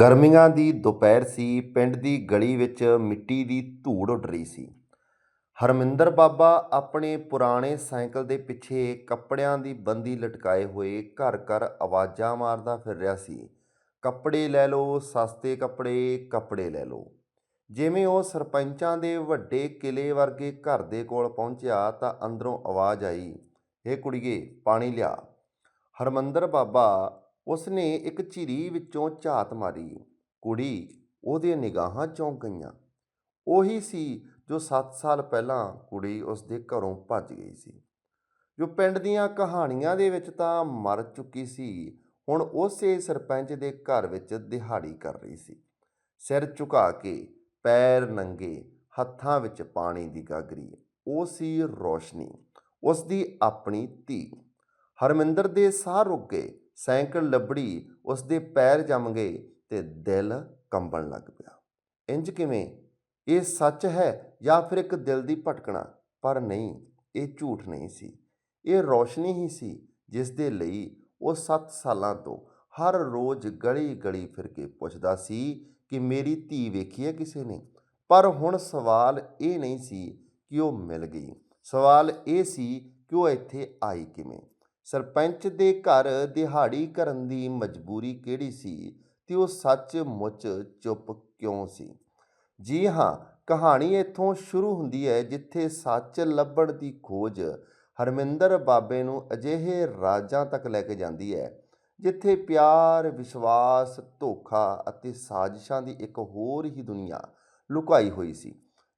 ਗਰਮੀਆਂ ਦੀ ਦੁਪਹਿਰ ਸੀ, ਪਿੰਡ ਦੀ ਗਲੀ ਵਿੱਚ ਮਿੱਟੀ ਦੀ ਧੂੜ ਉੱਡ ਰਹੀ ਸੀ। ਹਰਮਿੰਦਰ ਬਾਬਾ ਆਪਣੇ ਪੁਰਾਣੇ ਸਾਈਕਲ ਦੇ ਪਿੱਛੇ ਕੱਪੜਿਆਂ ਦੀ ਬੰਦੀ ਲਟਕਾਏ ਹੋਏ ਘਰ ਘਰ ਆਵਾਜ਼ਾਂ ਮਾਰਦਾ ਫਿਰ ਰਿਹਾ ਸੀ, ਕੱਪੜੇ ਲੈ ਲਓ, ਸਸਤੇ ਕੱਪੜੇ ਕੱਪੜੇ ਲੈ ਲਓ। ਜਿਵੇਂ ਉਹ ਸਰਪੰਚਾਂ ਦੇ ਵੱਡੇ ਕਿਲੇ ਵਰਗੇ ਘਰ ਦੇ ਕੋਲ ਪਹੁੰਚਿਆ ਤਾਂ ਅੰਦਰੋਂ ਆਵਾਜ਼ ਆਈ, ਹੇ ਕੁੜੀਏ, ਪਾਣੀ ਲਿਆ। ਹਰਮੰਦਰ ਬਾਬਾ ਉਸਨੇ ਇੱਕ ਝਿਰੀ ਵਿੱਚੋਂ ਝਾਤ ਮਾਰੀ। ਕੁੜੀ ਉਹਦੇ ਨਿਗਾਹਾਂ ਚੌਂਕ ਗਈਆਂ। ਉਹੀ ਸੀ ਜੋ 7 ਸਾਲ ਪਹਿਲਾਂ ਕੁੜੀ ਉਸਦੇ ਘਰੋਂ ਭੱਜ ਗਈ ਸੀ। ਜੋ ਪਿੰਡ ਦੀਆਂ ਕਹਾਣੀਆਂ ਦੇ ਵਿੱਚ ਤਾਂ ਮਰ ਚੁੱਕੀ ਸੀ, ਹੁਣ ਉਸੇ ਸਰਪੰਚ ਦੇ ਘਰ ਵਿੱਚ ਦਿਹਾੜੀ ਕਰ ਰਹੀ ਸੀ। ਸਿਰ ਝੁਕਾ ਕੇ ਪੈਰ ਨੰਗੇ ਹੱਥਾਂ ਵਿੱਚ ਪਾਣੀ ਦੀ ਗਾਗਰੀ। ਉਹ ਸੀ ਰੋਸ਼ਨੀ ਉਸ ਦੀ ਆਪਣੀ ਧੀ। ਹਰਮਿੰਦਰ ਦੇ ਸਾਹ ਰੁਕ ਗਏ। ਸਾਈਕਲ ਲੱਭੜੀ ਉਸ ਦੇ ਪੈਰ ਜੰਮ ਗਏ ਤੇ ਦਿਲ ਕੰਬਣ ਲੱਗ ਪਿਆ। ਇੰਜ ਕਿਵੇਂ? ਇਹ ਸੱਚ ਹੈ ਜਾਂ ਫਿਰ ਇੱਕ ਦਿਲ ਦੀ ਭਟਕਣਾ? ਪਰ ਨਹੀਂ, ਇਹ ਝੂਠ ਨਹੀਂ ਸੀ। ਇਹ ਰੋਸ਼ਨੀ ਹੀ ਸੀ ਜਿਸ ਦੇ ਲਈ ਉਹ 7 ਸਾਲਾਂ ਤੋਂ ਹਰ ਰੋਜ਼ ਗਲੀ ਗਲੀ ਫਿਰ ਕੇ ਪੁੱਛਦਾ ਸੀ ਕਿ ਮੇਰੀ ਧੀ ਵੇਖੀ ਹੈ ਕਿਸੇ ਨੇ? ਪਰ ਹੁਣ ਸਵਾਲ ਇਹ ਨਹੀਂ ਸੀ ਕਿ ਉਹ ਮਿਲ ਗਈ। ਸਵਾਲ ਇਹ ਸੀ ਕਿ ਉਹ ਇੱਥੇ ਆਈ ਕਿਵੇਂ? ਸਰਪੰਚ ਦੇ ਘਰ ਦਿਹਾੜੀ ਕਰਨ ਦੀ ਮਜਬੂਰੀ ਕਿਹੜੀ ਸੀ ਤੇ ਉਹ ਸੱਚ ਮੁੱਚ ਚੁੱਪ ਕਿਉਂ ਸੀ? ਜੀ ਹਾਂ, ਕਹਾਣੀ ਇੱਥੋਂ ਸ਼ੁਰੂ ਹੁੰਦੀ ਹੈ ਜਿੱਥੇ ਸੱਚ ਲੱਭਣ ਦੀ ਖੋਜ ਹਰਮਿੰਦਰ ਬਾਬੇ ਨੂੰ ਅਜਿਹੇ ਰਾਜਾਂ ਤੱਕ ਲੈ ਕੇ ਜਾਂਦੀ ਹੈ, ਜਿੱਥੇ ਪਿਆਰ, ਵਿਸ਼ਵਾਸ, ਧੋਖਾ ਅਤੇ ਸਾਜ਼ਿਸ਼ਾਂ ਦੀ ਇੱਕ ਹੋਰ ਹੀ ਦੁਨੀਆ ਲੁਕਾਈ ਹੋਈ ਸੀ,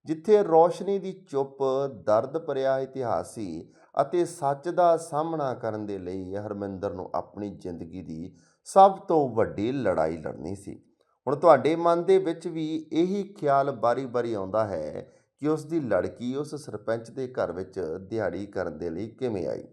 ਜਿੱਥੇ ਰੋਸ਼ਨੀ ਦੀ ਚੁੱਪ, ਦਰਦ ਭਰਿਆ ਇਤਿਹਾਸ ਸੀ ਅਤੇ ਸੱਚ ਦਾ ਸਾਹਮਣਾ ਕਰਨ ਦੇ ਲਈ ਹਰਮਿੰਦਰ ਨੂੰ ਆਪਣੀ ਜ਼ਿੰਦਗੀ ਦੀ ਸਭ ਤੋਂ ਵੱਡੀ ਲੜਾਈ ਲੜਨੀ ਸੀ। ਹੁਣ ਤੁਹਾਡੇ ਮਨ ਦੇ ਵਿੱਚ ਵੀ ਇਹੀ ਖਿਆਲ ਬਾਰੀ-ਬਾਰੀ ਆਉਂਦਾ ਹੈ ਕਿ ਉਸ ਦੀ ਲੜਕੀ ਉਸ ਸਰਪੰਚ ਦੇ ਘਰ ਵਿੱਚ ਦਿਹਾੜੀ ਕਰਨ ਦੇ ਲਈ ਕਿਵੇਂ ਆਈ।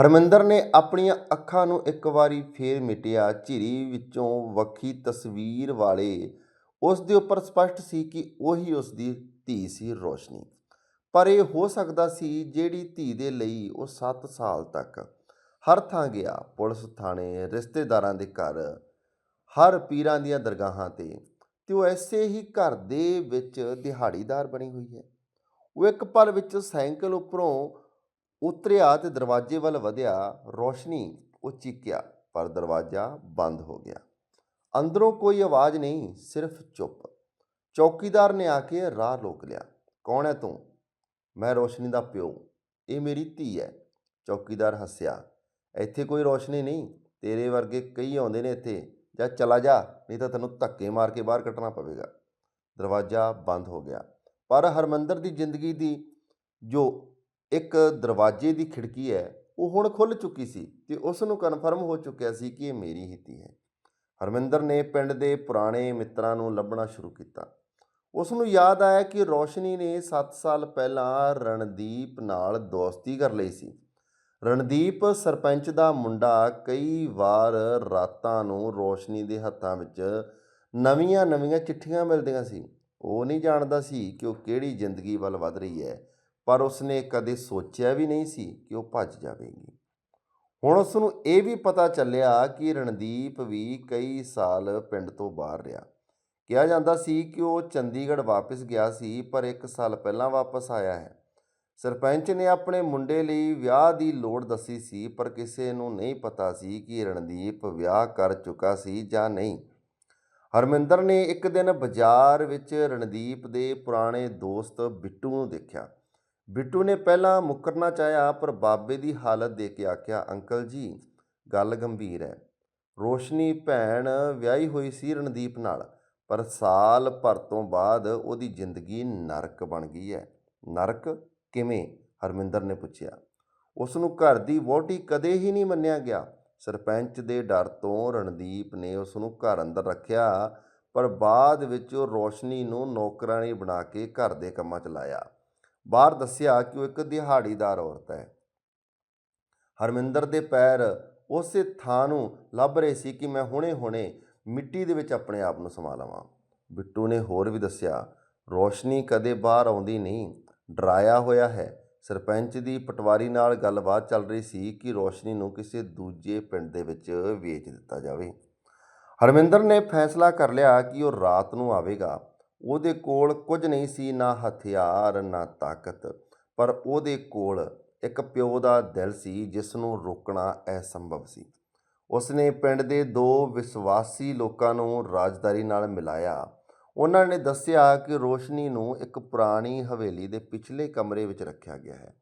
ਹਰਮਿੰਦਰ ਨੇ ਆਪਣੀਆਂ ਅੱਖਾਂ ਨੂੰ ਇੱਕ ਵਾਰੀ ਫੇਰ ਮਿਟਿਆ। ਝਿਰੀ ਵਿੱਚੋਂ ਵੱਖੀ ਤਸਵੀਰ ਵਾਲੇ ਉਸ ਦੇ ਉੱਪਰ ਸਪਸ਼ਟ ਸੀ ਕਿ ਉਹੀ ਉਸ ਦੀ ਧੀ ਸੀ ਰੋਸ਼ਨੀ। ਪਰ ਇਹ ਹੋ ਸਕਦਾ ਸੀ ਜਿਹੜੀ ਧੀ ਦੇ ਲਈ ਉਹ 7 ਸਾਲ ਤੱਕ। ਹਰ ਥਾਂ ਗਿਆ, ਪੁਲਿਸ ਥਾਣੇ, ਰਿਸ਼ਤੇਦਾਰਾਂ ਦੇ ਘਰ, ਹਰ ਪੀਰਾਂ ਦੀਆਂ ਦਰਗਾਹਾਂ ਤੇ। ਤੇ ਉਹ ਐਸੇ ਹੀ ਘਰ ਦੇ ਵਿੱਚ ਦਿਹਾੜੀਦਾਰ ਬਣੀ ਹੋਈ ਹੈ। ਉਹ ਇੱਕ ਪਲ ਵਿੱਚ ਸਾਈਕਲ ਉੱਪਰੋਂ ਉਤਰਿਆ ਤੇ ਦਰਵਾਜ਼ੇ ਵੱਲ ਵਧਿਆ, ਰੋਸ਼ਨੀ ਉਹ ਚੀਕਿਆ, ਪਰ ਦਰਵਾਜ਼ਾ ਬੰਦ ਹੋ ਗਿਆ। ਅੰਦਰੋਂ ਕੋਈ ਆਵਾਜ਼ ਨਹੀਂ, ਸਿਰਫ ਚੁੱਪ। ਚੌਕੀਦਾਰ ਨੇ ਆ ਕੇ ਰਾਹ ਰੋਕ ਲਿਆ। ਕੌਣ ਹੈ ਤੂੰ? ਮੈਂ ਰੋਸ਼ਨੀ ਦਾ ਪਿਓ, ਇਹ ਮੇਰੀ ਧੀ ਹੈ। ਚੌਕੀਦਾਰ ਹੱਸਿਆ, ਇੱਥੇ ਕੋਈ ਰੋਸ਼ਨੀ ਨਹੀਂ, ਤੇਰੇ ਵਰਗੇ ਕਈ ਆਉਂਦੇ ਨੇ ਇੱਥੇ। ਜਾਂ ਚਲਾ ਜਾ, ਨਹੀਂ ਤਾਂ ਤੈਨੂੰ ਧੱਕੇ ਮਾਰ ਕੇ ਬਾਹਰ ਕੱਢਣਾ ਪਵੇਗਾ। ਦਰਵਾਜ਼ਾ ਬੰਦ ਹੋ ਗਿਆ। ਪਰ ਹਰਮੰਦਰ ਦੀ ਜ਼ਿੰਦਗੀ ਦੀ ਜੋ ਇੱਕ ਦਰਵਾਜ਼ੇ ਦੀ ਖਿੜਕੀ ਹੈ, ਉਹ ਹੁਣ ਖੁੱਲ ਚੁੱਕੀ ਸੀ ਤੇ ਉਸ ਨੂੰ ਕਨਫਰਮ ਹੋ ਚੁੱਕਿਆ ਸੀ ਕਿ ਇਹ ਮੇਰੀ ਹੀ ਧੀ ਹੈ। ਹਰਮਿੰਦਰ ਨੇ ਪਿੰਡ ਦੇ ਪੁਰਾਣੇ ਮਿੱਤਰਾਂ ਨੂੰ ਲੱਭਣਾ ਸ਼ੁਰੂ ਕੀਤਾ। ਉਸ ਨੂੰ ਯਾਦ ਆਇਆ ਕਿ ਰੋਸ਼ਨੀ ਨੇ 7 ਸਾਲ ਪਹਿਲਾਂ ਰਣਦੀਪ ਨਾਲ ਦੋਸਤੀ ਕਰ ਲਈ ਸੀ। ਰਣਦੀਪ ਸਰਪੰਚ ਦਾ ਮੁੰਡਾ ਕਈ ਵਾਰ ਰਾਤਾਂ ਨੂੰ ਰੋਸ਼ਨੀ ਦੇ ਹੱਥਾਂ ਵਿੱਚ ਨਵੀਆਂ-ਨਵੀਆਂ ਚਿੱਠੀਆਂ ਮਿਲਦੀਆਂ ਸੀ। ਉਹ ਨਹੀਂ ਜਾਣਦਾ ਸੀ ਕਿ ਉਹ ਕਿਹੜੀ ਜ਼ਿੰਦਗੀ ਵੱਲ ਵਧ ਰਹੀ ਹੈ, ਪਰ ਉਸਨੇ ਕਦੇ ਸੋਚਿਆ ਵੀ ਨਹੀਂ ਸੀ ਕਿ ਉਹ ਭੱਜ ਜਾਵੇਗੀ। ਹੁਣ ਉਸ ਨੂੰ ਇਹ ਵੀ ਪਤਾ ਚੱਲਿਆ ਕਿ ਰਣਦੀਪ ਵੀ ਕਈ ਸਾਲ ਪਿੰਡ ਤੋਂ ਬਾਹਰ ਰਿਹਾ। ਕਿਹਾ ਜਾਂਦਾ ਸੀ ਕਿ ਉਹ ਚੰਡੀਗੜ੍ਹ ਵਾਪਸ ਗਿਆ ਸੀ, ਪਰ ਇੱਕ ਸਾਲ ਪਹਿਲਾਂ ਵਾਪਸ ਆਇਆ ਹੈ। ਸਰਪੰਚ ਨੇ ਆਪਣੇ ਮੁੰਡੇ ਲਈ ਵਿਆਹ ਦੀ ਲੋੜ ਦੱਸੀ ਸੀ, ਪਰ ਕਿਸੇ ਨੂੰ ਨਹੀਂ ਪਤਾ ਸੀ ਕਿ ਰਣਦੀਪ ਵਿਆਹ ਕਰ ਚੁੱਕਾ ਸੀ ਜਾਂ ਨਹੀਂ। ਹਰਮਿੰਦਰ ਨੇ ਇੱਕ ਦਿਨ ਬਾਜ਼ਾਰ ਵਿੱਚ ਰਣਦੀਪ ਦੇ ਪੁਰਾਣੇ ਦੋਸਤ ਬਿੱਟੂ ਨੂੰ ਦੇਖਿਆ। ਬਿੱਟੂ ਨੇ ਪਹਿਲਾਂ ਮੁੱਕਰਨਾ ਚਾਹਿਆ, ਪਰ ਬਾਬੇ ਦੀ ਹਾਲਤ ਦੇਖ ਕੇ ਆਖਿਆ, ਅੰਕਲ ਜੀ, ਗੱਲ ਗੰਭੀਰ ਹੈ। ਰੋਸ਼ਨੀ ਭੈਣ ਵਿਆਹੀ ਹੋਈ ਸੀ ਰਣਦੀਪ ਨਾਲ। ਪਰ ਸਾਲ ਭਰ ਤੋਂ ਬਾਅਦ ਉਹਦੀ ਜ਼ਿੰਦਗੀ ਨਰਕ ਬਣ ਗਈ ਹੈ। ਨਰਕ ਕਿਵੇਂ? ਹਰਮਿੰਦਰ ਨੇ ਪੁੱਛਿਆ। ਉਸ ਨੂੰ ਘਰ ਦੀ ਵੋਟੀ ਕਦੇ ਹੀ ਨਹੀਂ ਮੰਨਿਆ ਗਿਆ। ਸਰਪੰਚ ਦੇ ਡਰ ਤੋਂ ਰਣਦੀਪ ਨੇ ਉਸ ਨੂੰ ਘਰ ਅੰਦਰ ਰੱਖਿਆ, ਪਰ ਬਾਅਦ ਵਿੱਚ ਉਹ ਰੋਸ਼ਨੀ ਨੂੰ ਨੌਕਰਾਣੀ ਬਣਾ ਕੇ ਘਰ ਦੇ ਕੰਮਾਂ 'ਚ ਲਾਇਆ। ਬਾਹਰ ਦੱਸਿਆ ਕਿ ਉਹ ਇੱਕ ਦਿਹਾੜੀਦਾਰ ਔਰਤ ਹੈ। ਹਰਮਿੰਦਰ ਦੇ ਪੈਰ ਉਸੇ ਥਾਂ ਨੂੰ ਲੱਭ ਰਹੇ ਸੀ ਕਿ ਮੈਂ ਹੁਣੇ-ਹੁਣੇ ਮਿੱਟੀ ਦੇ ਵਿੱਚ ਆਪਣੇ ਆਪ ਨੂੰ ਸਮਾ ਲਵਾਂ। ਬਿੱਟੂ ਨੇ ਹੋਰ ਵੀ ਦੱਸਿਆ, ਰੋਸ਼ਨੀ ਕਦੇ ਬਾਹਰ ਆਉਂਦੀ ਨਹੀਂ, ਡਰਾਇਆ ਹੋਇਆ ਹੈ। ਸਰਪੰਚ ਦੀ ਪਟਵਾਰੀ ਨਾਲ ਗੱਲਬਾਤ ਚੱਲ ਰਹੀ ਸੀ ਕਿ ਰੋਸ਼ਨੀ ਨੂੰ ਕਿਸੇ ਦੂਜੇ ਪਿੰਡ ਦੇ ਵਿੱਚ ਵੇਚ ਦਿੱਤਾ ਜਾਵੇ। ਹਰਮਿੰਦਰ ਨੇ ਫੈਸਲਾ ਕਰ ਲਿਆ ਕਿ ਉਹ ਰਾਤ ਨੂੰ ਆਵੇਗਾ। ਉਹਦੇ ਕੋਲ ਕੁਝ ਨਹੀਂ ਸੀ, ਨਾ ਹਥਿਆਰ, ਨਾ ਤਾਕਤ। ਪਰ ਉਹਦੇ ਕੋਲ ਇੱਕ ਪਿਓ ਦਾ ਦਿਲ ਸੀ, ਜਿਸ ਨੂੰ ਰੋਕਣਾ ਅਸੰਭਵ ਸੀ। ਉਸ ਨੇ ਪਿੰਡ ਦੇ ਦੋ ਵਿਸ਼ਵਾਸੀ ਲੋਕਾਂ ਨੂੰ ਰਾਜਦਾਰੀ ਨਾਲ ਮਿਲਾਇਆ। ਉਹਨਾਂ ਨੇ ਦੱਸਿਆ ਕਿ ਰੋਸ਼ਨੀ ਨੂੰ ਇੱਕ ਪੁਰਾਣੀ ਹਵੇਲੀ ਦੇ ਪਿਛਲੇ ਕਮਰੇ ਵਿੱਚ ਰੱਖਿਆ ਗਿਆ ਹੈ।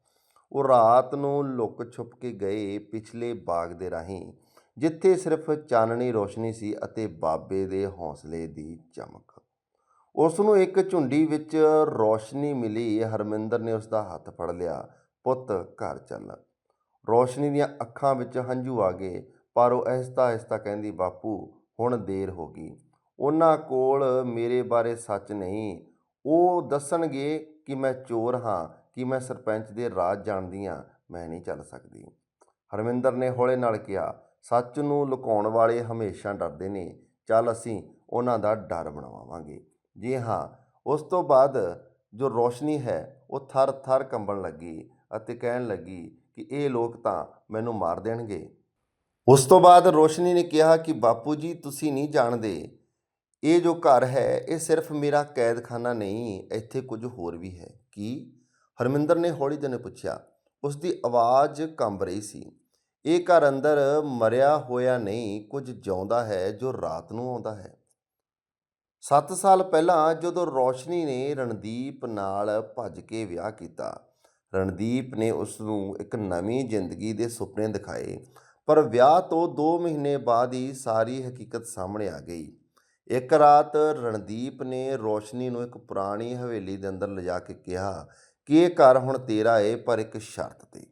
ਉਹ ਰਾਤ ਨੂੰ ਲੁੱਕ ਛੁਪ ਕੇ ਗਏ ਪਿਛਲੇ ਬਾਗ ਦੇ ਰਾਹੀਂ, ਜਿੱਥੇ ਸਿਰਫ ਚਾਨਣੀ ਰੋਸ਼ਨੀ ਸੀ ਅਤੇ ਬਾਬੇ ਦੇ ਹੌਸਲੇ ਦੀ ਚਮਕ। ਉਸ ਨੂੰ ਇੱਕ ਝੁੰਡੀ ਵਿੱਚ ਰੋਸ਼ਨੀ ਮਿਲੀ। ਹਰਮਿੰਦਰ ਨੇ ਉਸ ਦਾ ਹੱਥ ਫੜ ਲਿਆ। ਪੁੱਤ, ਘਰ ਚੱਲ। ਰੋਸ਼ਨੀ ਦੀਆਂ ਅੱਖਾਂ ਵਿੱਚ ਹੰਝੂ ਆ ਗਏ। ਪਰ ਉਹ ਅਹਿਸਤਾ ਅਹਿਸਤਾ ਕਹਿੰਦੀ, ਬਾਪੂ, ਹੁਣ ਦੇਰ ਹੋ ਗਈ। ਉਹਨਾਂ ਕੋਲ ਮੇਰੇ ਬਾਰੇ ਸੱਚ ਨਹੀਂ। ਉਹ ਦੱਸਣਗੇ ਕਿ ਮੈਂ ਚੋਰ ਹਾਂ, ਕਿ ਮੈਂ ਸਰਪੰਚ ਦੇ ਰਾਜ ਜਾਣਦੀ ਹਾਂ। ਮੈਂ ਨਹੀਂ ਚੱਲ ਸਕਦੀ। ਹਰਮਿੰਦਰ ਨੇ ਹੌਲੇ ਨਾਲ ਕਿਹਾ, ਸੱਚ ਨੂੰ ਲੁਕਾਉਣ ਵਾਲੇ ਹਮੇਸ਼ਾ ਡਰਦੇ ਨੇ। ਚੱਲ ਅਸੀਂ ਉਹਨਾਂ ਦਾ ਡਰ ਬਣਾਵਾਂਗੇ ਜੀ ਹਾਂ। ਉਸ ਤੋਂ ਬਾਅਦ ਜੋ ਰੋਸ਼ਨੀ ਹੈ, ਉਹ ਥਰ ਥਰ ਕੰਬਣ ਲੱਗੀ ਅਤੇ ਕਹਿਣ ਲੱਗੀ ਕਿ ਇਹ ਲੋਕ ਤਾਂ ਮੈਨੂੰ ਮਾਰ ਦੇਣਗੇ। ਉਸ ਤੋਂ ਬਾਅਦ ਰੋਸ਼ਨੀ ਨੇ ਕਿਹਾ ਕਿ, ਬਾਪੂ ਜੀ, ਤੁਸੀਂ ਨਹੀਂ ਜਾਣਦੇ। ਇਹ ਜੋ ਘਰ ਹੈ, ਇਹ ਸਿਰਫ ਮੇਰਾ ਕੈਦਖਾਨਾ ਨਹੀਂ, ਇੱਥੇ ਕੁਝ ਹੋਰ ਵੀ ਹੈ। ਕੀ? ਹਰਮਿੰਦਰ ਨੇ ਹੌਲੀ ਜਿਹੇ ਪੁੱਛਿਆ। ਉਸ ਦੀ ਆਵਾਜ਼ ਕੰਬ ਰਹੀ ਸੀ। ਇਹ ਘਰ ਅੰਦਰ ਮਰਿਆ ਹੋਇਆ ਨਹੀਂ, ਕੁਝ ਜਿਉਂਦਾ ਹੈ ਜੋ ਰਾਤ ਨੂੰ ਆਉਂਦਾ ਹੈ। 7 ਸਾਲ ਪਹਿਲਾਂ ਜਦੋਂ ਰੋਸ਼ਨੀ ਨੇ ਰਣਦੀਪ ਨਾਲ ਭੱਜ ਕੇ ਵਿਆਹ ਕੀਤਾ, ਰਣਦੀਪ ਨੇ ਉਸ ਨੂੰ ਇੱਕ ਨਵੀਂ ਜ਼ਿੰਦਗੀ ਦੇ ਸੁਪਨੇ ਦਿਖਾਏ। ਪਰ ਵਿਆਹ ਤੋਂ 2 ਮਹੀਨੇ ਬਾਅਦ ਹੀ ਸਾਰੀ ਹਕੀਕਤ ਸਾਹਮਣੇ ਆ ਗਈ। ਇੱਕ ਰਾਤ ਰਣਦੀਪ ਨੇ ਰੋਸ਼ਨੀ ਨੂੰ ਇੱਕ ਪੁਰਾਣੀ ਹਵੇਲੀ ਦੇ ਅੰਦਰ ਲਿਜਾ ਕੇ ਕਿਹਾ ਕਿ ਇਹ ਘਰ ਹੁਣ ਤੇਰਾ ਏ, ਪਰ ਇੱਕ ਸ਼ਰਤ ਤੇ।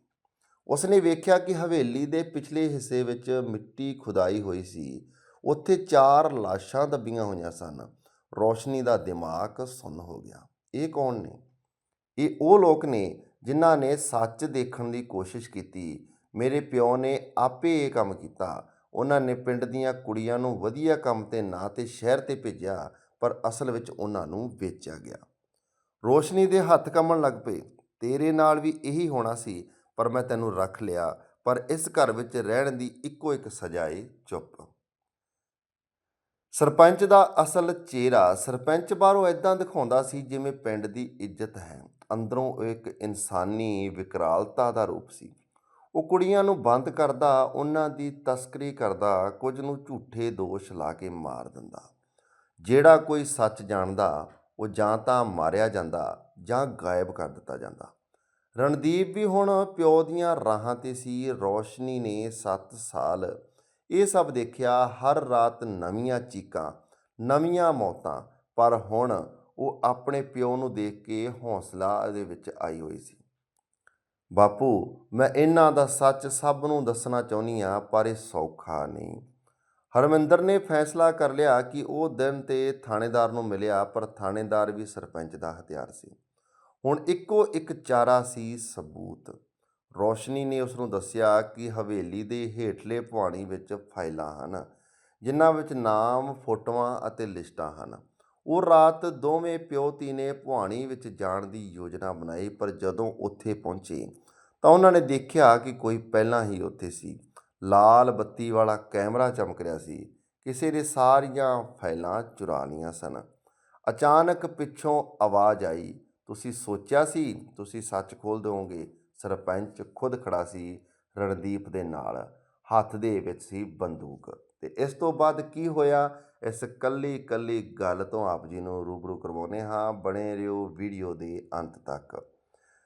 ਉਸਨੇ ਵੇਖਿਆ ਕਿ ਹਵੇਲੀ ਦੇ ਪਿਛਲੇ ਹਿੱਸੇ ਵਿੱਚ ਮਿੱਟੀ ਖੁਦਾਈ ਹੋਈ ਸੀ। ਉੱਥੇ ਚਾਰ ਲਾਸ਼ਾਂ ਦੱਬੀਆਂ ਹੋਈਆਂ ਸਨ। ਰੋਸ਼ਨੀ ਦਾ ਦਿਮਾਗ ਸੁੰਨ ਹੋ ਗਿਆ। ਇਹ ਕੌਣ ਨੇ? ਇਹ ਉਹ ਲੋਕ ਨੇ ਜਿਨ੍ਹਾਂ ਨੇ ਸੱਚ ਦੇਖਣ ਦੀ ਕੋਸ਼ਿਸ਼ ਕੀਤੀ ਮੇਰੇ ਪਿਓ ਨੇ ਆਪੇ ਇਹ ਕੰਮ ਕੀਤਾ। ਉਹਨਾਂ ਨੇ ਪਿੰਡ ਦੀਆਂ ਕੁੜੀਆਂ ਨੂੰ ਵਧੀਆ ਕੰਮ ਤੇ ਨਾ ਤੇ ਸ਼ਹਿਰ ਤੇ ਭੇਜਿਆ, ਪਰ ਅਸਲ ਵਿੱਚ ਉਹਨਾਂ ਨੂੰ ਵੇਚਿਆ ਗਿਆ। ਰੋਸ਼ਨੀ ਦੇ ਹੱਥ ਕੰਬਣ ਲੱਗ ਪਏ। ਤੇਰੇ ਨਾਲ ਵੀ ਇਹੀ ਹੋਣਾ ਸੀ, ਪਰ ਮੈਂ ਤੈਨੂੰ ਰੱਖ ਲਿਆ। ਪਰ ਇਸ ਘਰ ਵਿੱਚ ਰਹਿਣ ਦੀ ਇੱਕੋ ਇੱਕ ਸਜ਼ਾ ਏ, ਚੁੱਪ। ਸਰਪੰਚ ਦਾ ਅਸਲ ਚਿਹਰਾ ਸਰਪੰਚ ਬਾਹਰੋਂ ਇਦਾਂ ਦਿਖਾਉਂਦਾ ਸੀ ਜਿਵੇਂ ਪਿੰਡ ਦੀ ਇੱਜ਼ਤ ਹੈ। ਅੰਦਰੋਂ ਇੱਕ ਇਨਸਾਨੀ ਵਿਕਰਾਲਤਾ ਦਾ ਰੂਪ ਸੀ। ਉਹ ਕੁੜੀਆਂ ਨੂੰ ਬੰਦ ਕਰਦਾ, ਉਹਨਾਂ ਦੀ ਤਸਕਰੀ ਕਰਦਾ, ਕੁਝ ਨੂੰ ਝੂਠੇ ਦੋਸ਼ ਲਾ ਕੇ ਮਾਰ ਦਿੰਦਾ। ਜਿਹੜਾ ਕੋਈ ਸੱਚ ਜਾਣਦਾ, ਉਹ ਜਾਂ ਤਾਂ ਮਾਰਿਆ ਜਾਂਦਾ ਜਾਂ ਗਾਇਬ ਕਰ ਦਿੱਤਾ ਜਾਂਦਾ। ਰਣਦੀਪ ਵੀ ਹੁਣ ਪਿਓ ਦੀਆਂ ਰਾਹਾਂ ਤੇ ਸੀ, ਰੋਸ਼ਨੀ ਨੇ 7 ਸਾਲ ਇਹ ਸਭ ਦੇਖਿਆ, ਹਰ ਰਾਤ ਨਵੀਆਂ ਚੀਕਾਂ, ਨਵੀਆਂ ਮੌਤਾਂ, ਪਰ ਹੁਣ ਉਹ ਆਪਣੇ ਪਿਓ ਨੂੰ ਦੇਖ ਕੇ ਹੌਸਲਾ ਦੇ ਵਿੱਚ ਆਈ ਹੋਈ ਸੀ। ਬਾਪੂ, ਮੈਂ ਇਹਨਾਂ ਦਾ ਸੱਚ ਸਭ ਨੂੰ ਦੱਸਣਾ ਚਾਹੁੰਦੀ ਆ ਪਰ ਇਹ ਸੌਖਾ ਨਹੀਂ। ਹਰਮਿੰਦਰ ਨੇ ਫੈਸਲਾ ਕਰ ਲਿਆ ਕਿ ਉਹ ਦਿਨ ਤੇ ਥਾਣੇਦਾਰ ਨੂੰ ਮਿਲਿਆ, ਪਰ ਥਾਣੇਦਾਰ ਵੀ ਸਰਪੰਚ ਦਾ ਹਥਿਆਰ ਸੀ। ਹੁਣ ਇੱਕੋ ਇੱਕ ਚਾਰਾ ਸੀ ਸਬੂਤ। ਰੋਸ਼ਨੀ ਨੇ ਉਸ ਨੂੰ ਦੱਸਿਆ ਕਿ ਹਵੇਲੀ ਦੇ ਹੇਠਲੇ ਭਵਾਨੀ ਵਿੱਚ ਫਾਈਲਾਂ ਹਨ, ਜਿਨ੍ਹਾਂ ਵਿੱਚ ਨਾਮ, ਫੋਟੋਆਂ ਅਤੇ ਲਿਸਟਾਂ ਹਨ। ਉਹ ਰਾਤ ਦੋਵੇਂ ਪਿਓ ਧੀ ਨੇ ਭਵਾਨੀ ਵਿੱਚ ਜਾਣ ਦੀ ਯੋਜਨਾ ਬਣਾਈ, ਪਰ ਜਦੋਂ ਉੱਥੇ ਪਹੁੰਚੇ ਤਾਂ ਉਹਨਾਂ ਨੇ ਦੇਖਿਆ ਕਿ ਕੋਈ ਪਹਿਲਾਂ ਹੀ ਉੱਥੇ ਸੀ। ਲਾਲ ਬੱਤੀ ਵਾਲਾ ਕੈਮਰਾ ਚਮਕ ਰਿਹਾ ਸੀ। ਕਿਸੇ ਨੇ ਸਾਰੀਆਂ ਫਾਈਲਾਂ ਚੁਰਾ ਲਈਆਂ ਸਨ। ਅਚਾਨਕ ਪਿੱਛੋਂ ਆਵਾਜ਼ ਆਈ, ਤੁਸੀਂ ਸੋਚਿਆ ਸੀ? ਤੁਸੀਂ ਸੱਚ ਖੋਲ ਦਿਓਗੇ ਸਰਪੰਚ ਖੁਦ ਖੜਾ ਸੀ ਰਣਦੀਪ ਦੇ ਨਾਲ, ਹੱਥ ਦੇ ਵਿੱਚ ਸੀ ਬੰਦੂਕ। ਤੇ ਇਸ ਤੋਂ ਬਾਅਦ ਕੀ ਹੋਇਆ? ਇਸ ਕੱਲੀ ਕੱਲੀ ਗੱਲ ਤੋਂ ਆਪ ਜੀ ਨੂੰ ਰੂਬਰੂ ਕਰਵਾਉਨੇ ਹਾਂ। ਬਣੇ ਰਹੋ ਵੀਡੀਓ ਦੇ ਅੰਤ ਤੱਕ।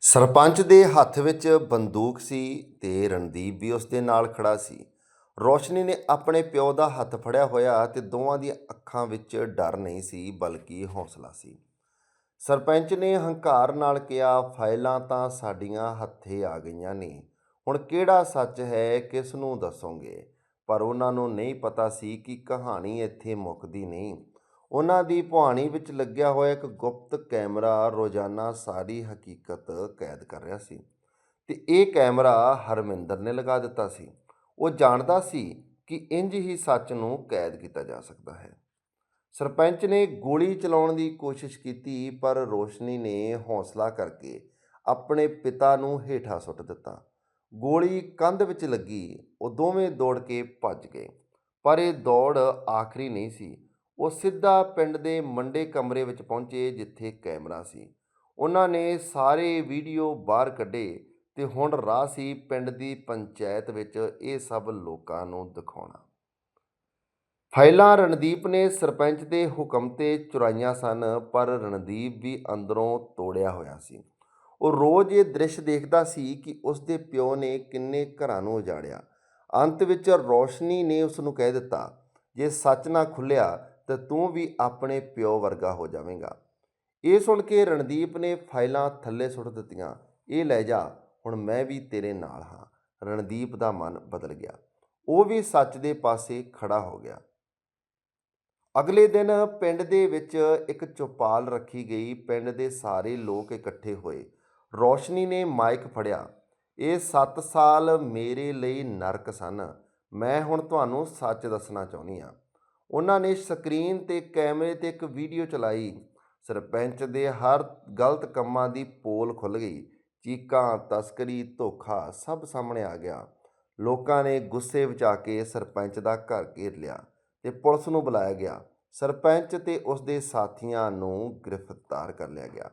ਸਰਪੰਚ ਦੇ ਹੱਥ ਵਿੱਚ ਬੰਦੂਕ ਸੀ ਤੇ ਰਣਦੀਪ ਵੀ ਉਸ ਦੇ ਨਾਲ ਖੜਾ ਸੀ। ਰੋਸ਼ਨੀ ਨੇ ਆਪਣੇ ਪਿਓ ਦਾ ਹੱਥ ਫੜਿਆ ਹੋਇਆ ਤੇ ਦੋਵਾਂ ਦੀਆਂ ਅੱਖਾਂ ਵਿੱਚ ਡਰ ਨਹੀਂ ਸੀ, ਬਲਕਿ ਹੌਸਲਾ ਸੀ। ਸਰਪੰਚ ਨੇ ਹੰਕਾਰ ਨਾਲ ਕਿਹਾ, ਫਾਈਲਾਂ ਤਾਂ ਸਾਡੀਆਂ ਹੱਥੇ ਆ ਗਈਆਂ ਨੇ। ਹੁਣ ਕਿਹੜਾ ਸੱਚ ਹੈ, ਕਿਸ ਨੂੰ ਦੱਸੋਗੇ? ਪਰ ਉਹਨਾਂ ਨੂੰ ਨਹੀਂ ਪਤਾ ਸੀ ਕਿ ਕਹਾਣੀ ਇੱਥੇ ਮੁੱਕਦੀ ਨਹੀਂ। ਉਹਨਾਂ ਦੀ ਭੁਆਣੀ ਵਿੱਚ ਲੱਗਿਆ ਹੋਇਆ ਇੱਕ ਗੁਪਤ ਕੈਮਰਾ ਰੋਜ਼ਾਨਾ ਸਾਰੀ ਹਕੀਕਤ ਕੈਦ ਕਰ ਰਿਹਾ ਸੀ ਤੇ ਇਹ ਕੈਮਰਾ ਹਰਮਿੰਦਰ ਨੇ ਲਗਾ ਦਿੱਤਾ ਸੀ। ਉਹ ਜਾਣਦਾ ਸੀ ਕਿ ਇੰਜ ਹੀ ਸੱਚ ਨੂੰ ਕੈਦ ਕੀਤਾ ਜਾ ਸਕਦਾ ਹੈ। ਸਰਪੰਚ ਨੇ ਗੋਲੀ ਚਲਾਉਣ ਦੀ ਕੋਸ਼ਿਸ਼ ਕੀਤੀ, ਪਰ ਰੋਸ਼ਨੀ ਨੇ ਹੌਸਲਾ ਕਰਕੇ ਆਪਣੇ ਪਿਤਾ ਨੂੰ ਹੇਠਾਂ ਸੁੱਟ ਦਿੱਤਾ। ਗੋਲੀ ਕੰਧ ਵਿੱਚ ਲੱਗੀ, ਉਹ ਦੋਵੇਂ ਦੌੜ ਕੇ ਭੱਜ ਗਏ, ਪਰ ਇਹ ਦੌੜ ਆਖਰੀ ਨਹੀਂ ਸੀ। ਉਹ ਸਿੱਧਾ ਪਿੰਡ ਦੇ ਮੰਡੇ ਕਮਰੇ ਵਿੱਚ ਪਹੁੰਚੇ ਜਿੱਥੇ ਕੈਮਰਾ ਸੀ। ਉਹਨਾਂ ਨੇ ਸਾਰੇ ਵੀਡੀਓ ਬਾਹਰ ਕੱਢੇ ਤੇ ਹੁਣ ਰਾਹ ਸੀ ਪਿੰਡ ਦੀ ਪੰਚਾਇਤ ਵਿੱਚ ਇਹ ਸਭ ਲੋਕਾਂ ਨੂੰ ਦਿਖਾਉਣਾ। ਫਾਈਲਾਂ ਰਣਦੀਪ ਨੇ ਸਰਪੰਚ ਦੇ ਹੁਕਮ ਤੇ ਚੁਰਾਈਆਂ ਸਨ, ਪਰ ਰਣਦੀਪ ਵੀ ਅੰਦਰੋਂ ਤੋੜਿਆ ਹੋਇਆ ਸੀ। ਉਹ ਰੋਜ਼ ਇਹ ਦ੍ਰਿਸ਼ ਦੇਖਦਾ ਸੀ ਕਿ ਉਸ ਦੇ ਪਿਓ ਨੇ ਕਿੰਨੇ ਘਰਾਂ ਨੂੰ ਉਜਾੜਿਆ। ਅੰਤ ਵਿੱਚ ਰੋਸ਼ਨੀ ਨੇ ਉਸ ਨੂੰ ਕਹਿ ਦਿੱਤਾ, ਜੇ ਸੱਚ ਨਾ ਖੁੱਲਿਆ ਤਾਂ ਤੂੰ ਵੀ ਆਪਣੇ ਪਿਓ ਵਰਗਾ ਹੋ ਜਾਵੇਂਗਾ। ਇਹ ਸੁਣ ਕੇ ਰਣਦੀਪ ਨੇ ਫਾਈਲਾਂ ਥੱਲੇ ਸੁੱਟ ਦਿੱਤੀਆਂ। ਇਹ ਲੈ ਜਾ, ਹੁਣ ਮੈਂ ਵੀ ਤੇਰੇ ਨਾਲ ਹਾਂ। ਰਣਦੀਪ ਦਾ ਮਨ ਬਦਲ ਗਿਆ। ਉਹ ਵੀ ਸੱਚ ਦੇ ਪਾਸੇ ਖੜਾ ਹੋ ਗਿਆ। ਅਗਲੇ ਦਿਨ ਪਿੰਡ ਦੇ ਵਿੱਚ ਇੱਕ ਚੌਪਾਲ ਰੱਖੀ ਗਈ। ਪਿੰਡ ਦੇ ਸਾਰੇ ਲੋਕ ਇਕੱਠੇ ਹੋਏ। ਰੋਸ਼ਨੀ ਨੇ ਮਾਈਕ ਫੜਿਆ। ਇਹ 7 ਸਾਲ ਮੇਰੇ ਲਈ ਨਰਕ ਸਨ। ਮੈਂ ਹੁਣ ਤੁਹਾਨੂੰ ਸੱਚ ਦੱਸਣਾ ਚਾਹੁੰਦੀ ਹਾਂ। ਉਹਨਾਂ ਨੇ ਸਕਰੀਨ ਤੇ ਕੈਮਰੇ ਤੇ ਇੱਕ ਵੀਡੀਓ ਚਲਾਈ। ਸਰਪੰਚ ਦੇ ਹਰ ਗਲਤ ਕੰਮਾਂ ਦੀ ਪੋਲ ਖੁੱਲ ਗਈ। ਚੀਕਾਂ, ਤਸਕਰੀ, ਧੋਖਾ ਸਭ ਸਾਹਮਣੇ ਆ ਗਿਆ। ਲੋਕਾਂ ਨੇ ਗੁੱਸੇ ਵਿੱਚ ਆ ਕੇ ਸਰਪੰਚ ਦਾ ਘਰ ਘੇਰ ਲਿਆ ਤੇ ਪੁਲਿਸ ਨੂੰ ਬੁਲਾਇਆ ਗਿਆ। ਸਰਪੰਚ ਤੇ ਉਸ ਦੇ ਸਾਥੀਆਂ ਨੂੰ ਗ੍ਰਿਫਤਾਰ ਕਰ ਲਿਆ ਗਿਆ।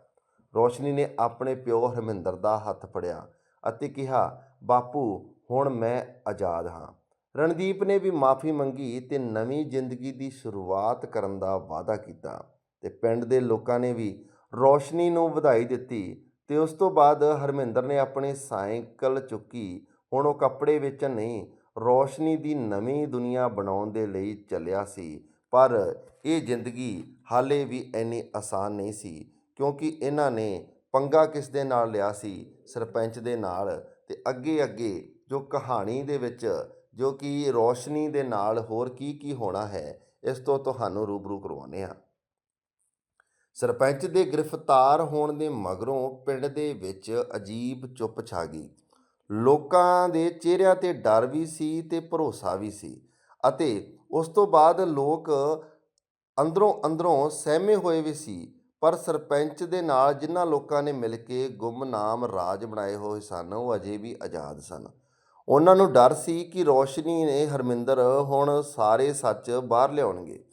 ਰੋਸ਼ਨੀ ਨੇ ਆਪਣੇ ਪਿਓ ਹਰਮਿੰਦਰ ਦਾ ਹੱਥ ਫੜਿਆ ਅਤੇ ਕਿਹਾ, ਬਾਪੂ, ਹੁਣ ਮੈਂ ਆਜ਼ਾਦ ਹਾਂ। ਰਣਦੀਪ ਨੇ ਵੀ ਮਾਫੀ ਮੰਗੀ ਤੇ ਨਵੀਂ ਜ਼ਿੰਦਗੀ ਦੀ ਸ਼ੁਰੂਆਤ ਕਰਨ ਦਾ ਵਾਅਦਾ ਕੀਤਾ ਤੇ ਪਿੰਡ ਦੇ ਲੋਕਾਂ ਨੇ ਵੀ ਰੋਸ਼ਨੀ ਨੂੰ ਵਧਾਈ ਦਿੱਤੀ ਤੇ ਉਸ ਤੋਂ ਬਾਅਦ ਹਰਮਿੰਦਰ ਨੇ ਆਪਣੇ ਸਾਈਕਲ ਚੁੱਕੀ। ਹੁਣ ਉਹ ਕੱਪੜੇ ਵਿੱਚ ਨਹੀਂ, ਰੋਸ਼ਨੀ ਦੀ ਨਵੀਂ ਦੁਨੀਆ ਬਣਾਉਣ ਦੇ ਲਈ ਚੱਲਿਆ ਸੀ, ਪਰ ਇਹ ਜ਼ਿੰਦਗੀ ਹਾਲੇ ਵੀ ਇੰਨੀ ਆਸਾਨ ਨਹੀਂ ਸੀ, ਕਿਉਂਕਿ ਇਹਨਾਂ ਨੇ ਪੰਗਾ ਕਿਸ ਦੇ ਨਾਲ ਲਿਆ ਸੀ, ਸਰਪੰਚ ਦੇ ਨਾਲ ਤੇ ਅੱਗੇ ਅੱਗੇ ਜੋ ਕਹਾਣੀ ਦੇ ਵਿੱਚ ਜੋ ਕਿ ਰੋਸ਼ਨੀ ਦੇ ਨਾਲ ਹੋਰ ਕੀ ਕੀ ਹੋਣਾ ਹੈ, ਇਸ ਤੋਂ ਤੁਹਾਨੂੰ ਰੂਬਰੂ ਕਰਵਾਉਂਦੇ ਹਾਂ। ਸਰਪੰਚ ਦੇ ਗ੍ਰਿਫਤਾਰ ਹੋਣ ਦੇ ਮਗਰੋਂ ਪਿੰਡ ਦੇ ਵਿੱਚ ਅਜੀਬ ਚੁੱਪ ਛਾ ਗਈ। ਲੋਕਾਂ ਦੇ ਚਿਹਰਿਆਂ ਤੇ ਡਰ ਵੀ ਸੀ ਤੇ ਭਰੋਸਾ ਵੀ ਸੀ ਅਤੇ ਉਸ ਤੋਂ ਬਾਅਦ ਲੋਕ ਅੰਦਰੋਂ ਅੰਦਰੋਂ ਸਹਿਮੇ ਹੋਏ ਵੀ ਸੀ, ਪਰ ਸਰਪੰਚ ਦੇ ਨਾਲ ਜਿਨ੍ਹਾਂ ਲੋਕਾਂ ਨੇ ਮਿਲ ਕੇ ਗੁੰਮਨਾਮ ਰਾਜ ਬਣਾਏ ਹੋਏ ਸਨ, ਉਹ ਅਜੇ ਵੀ ਆਜ਼ਾਦ ਸਨ। ਉਹਨਾਂ ਨੂੰ ਡਰ ਸੀ ਕਿ ਰੋਸ਼ਨੀ ਨੇ ਹਰਮਿੰਦਰ ਹੁਣ ਸਾਰੇ ਸੱਚ ਬਾਹਰ ਲਿਆਉਣਗੇ।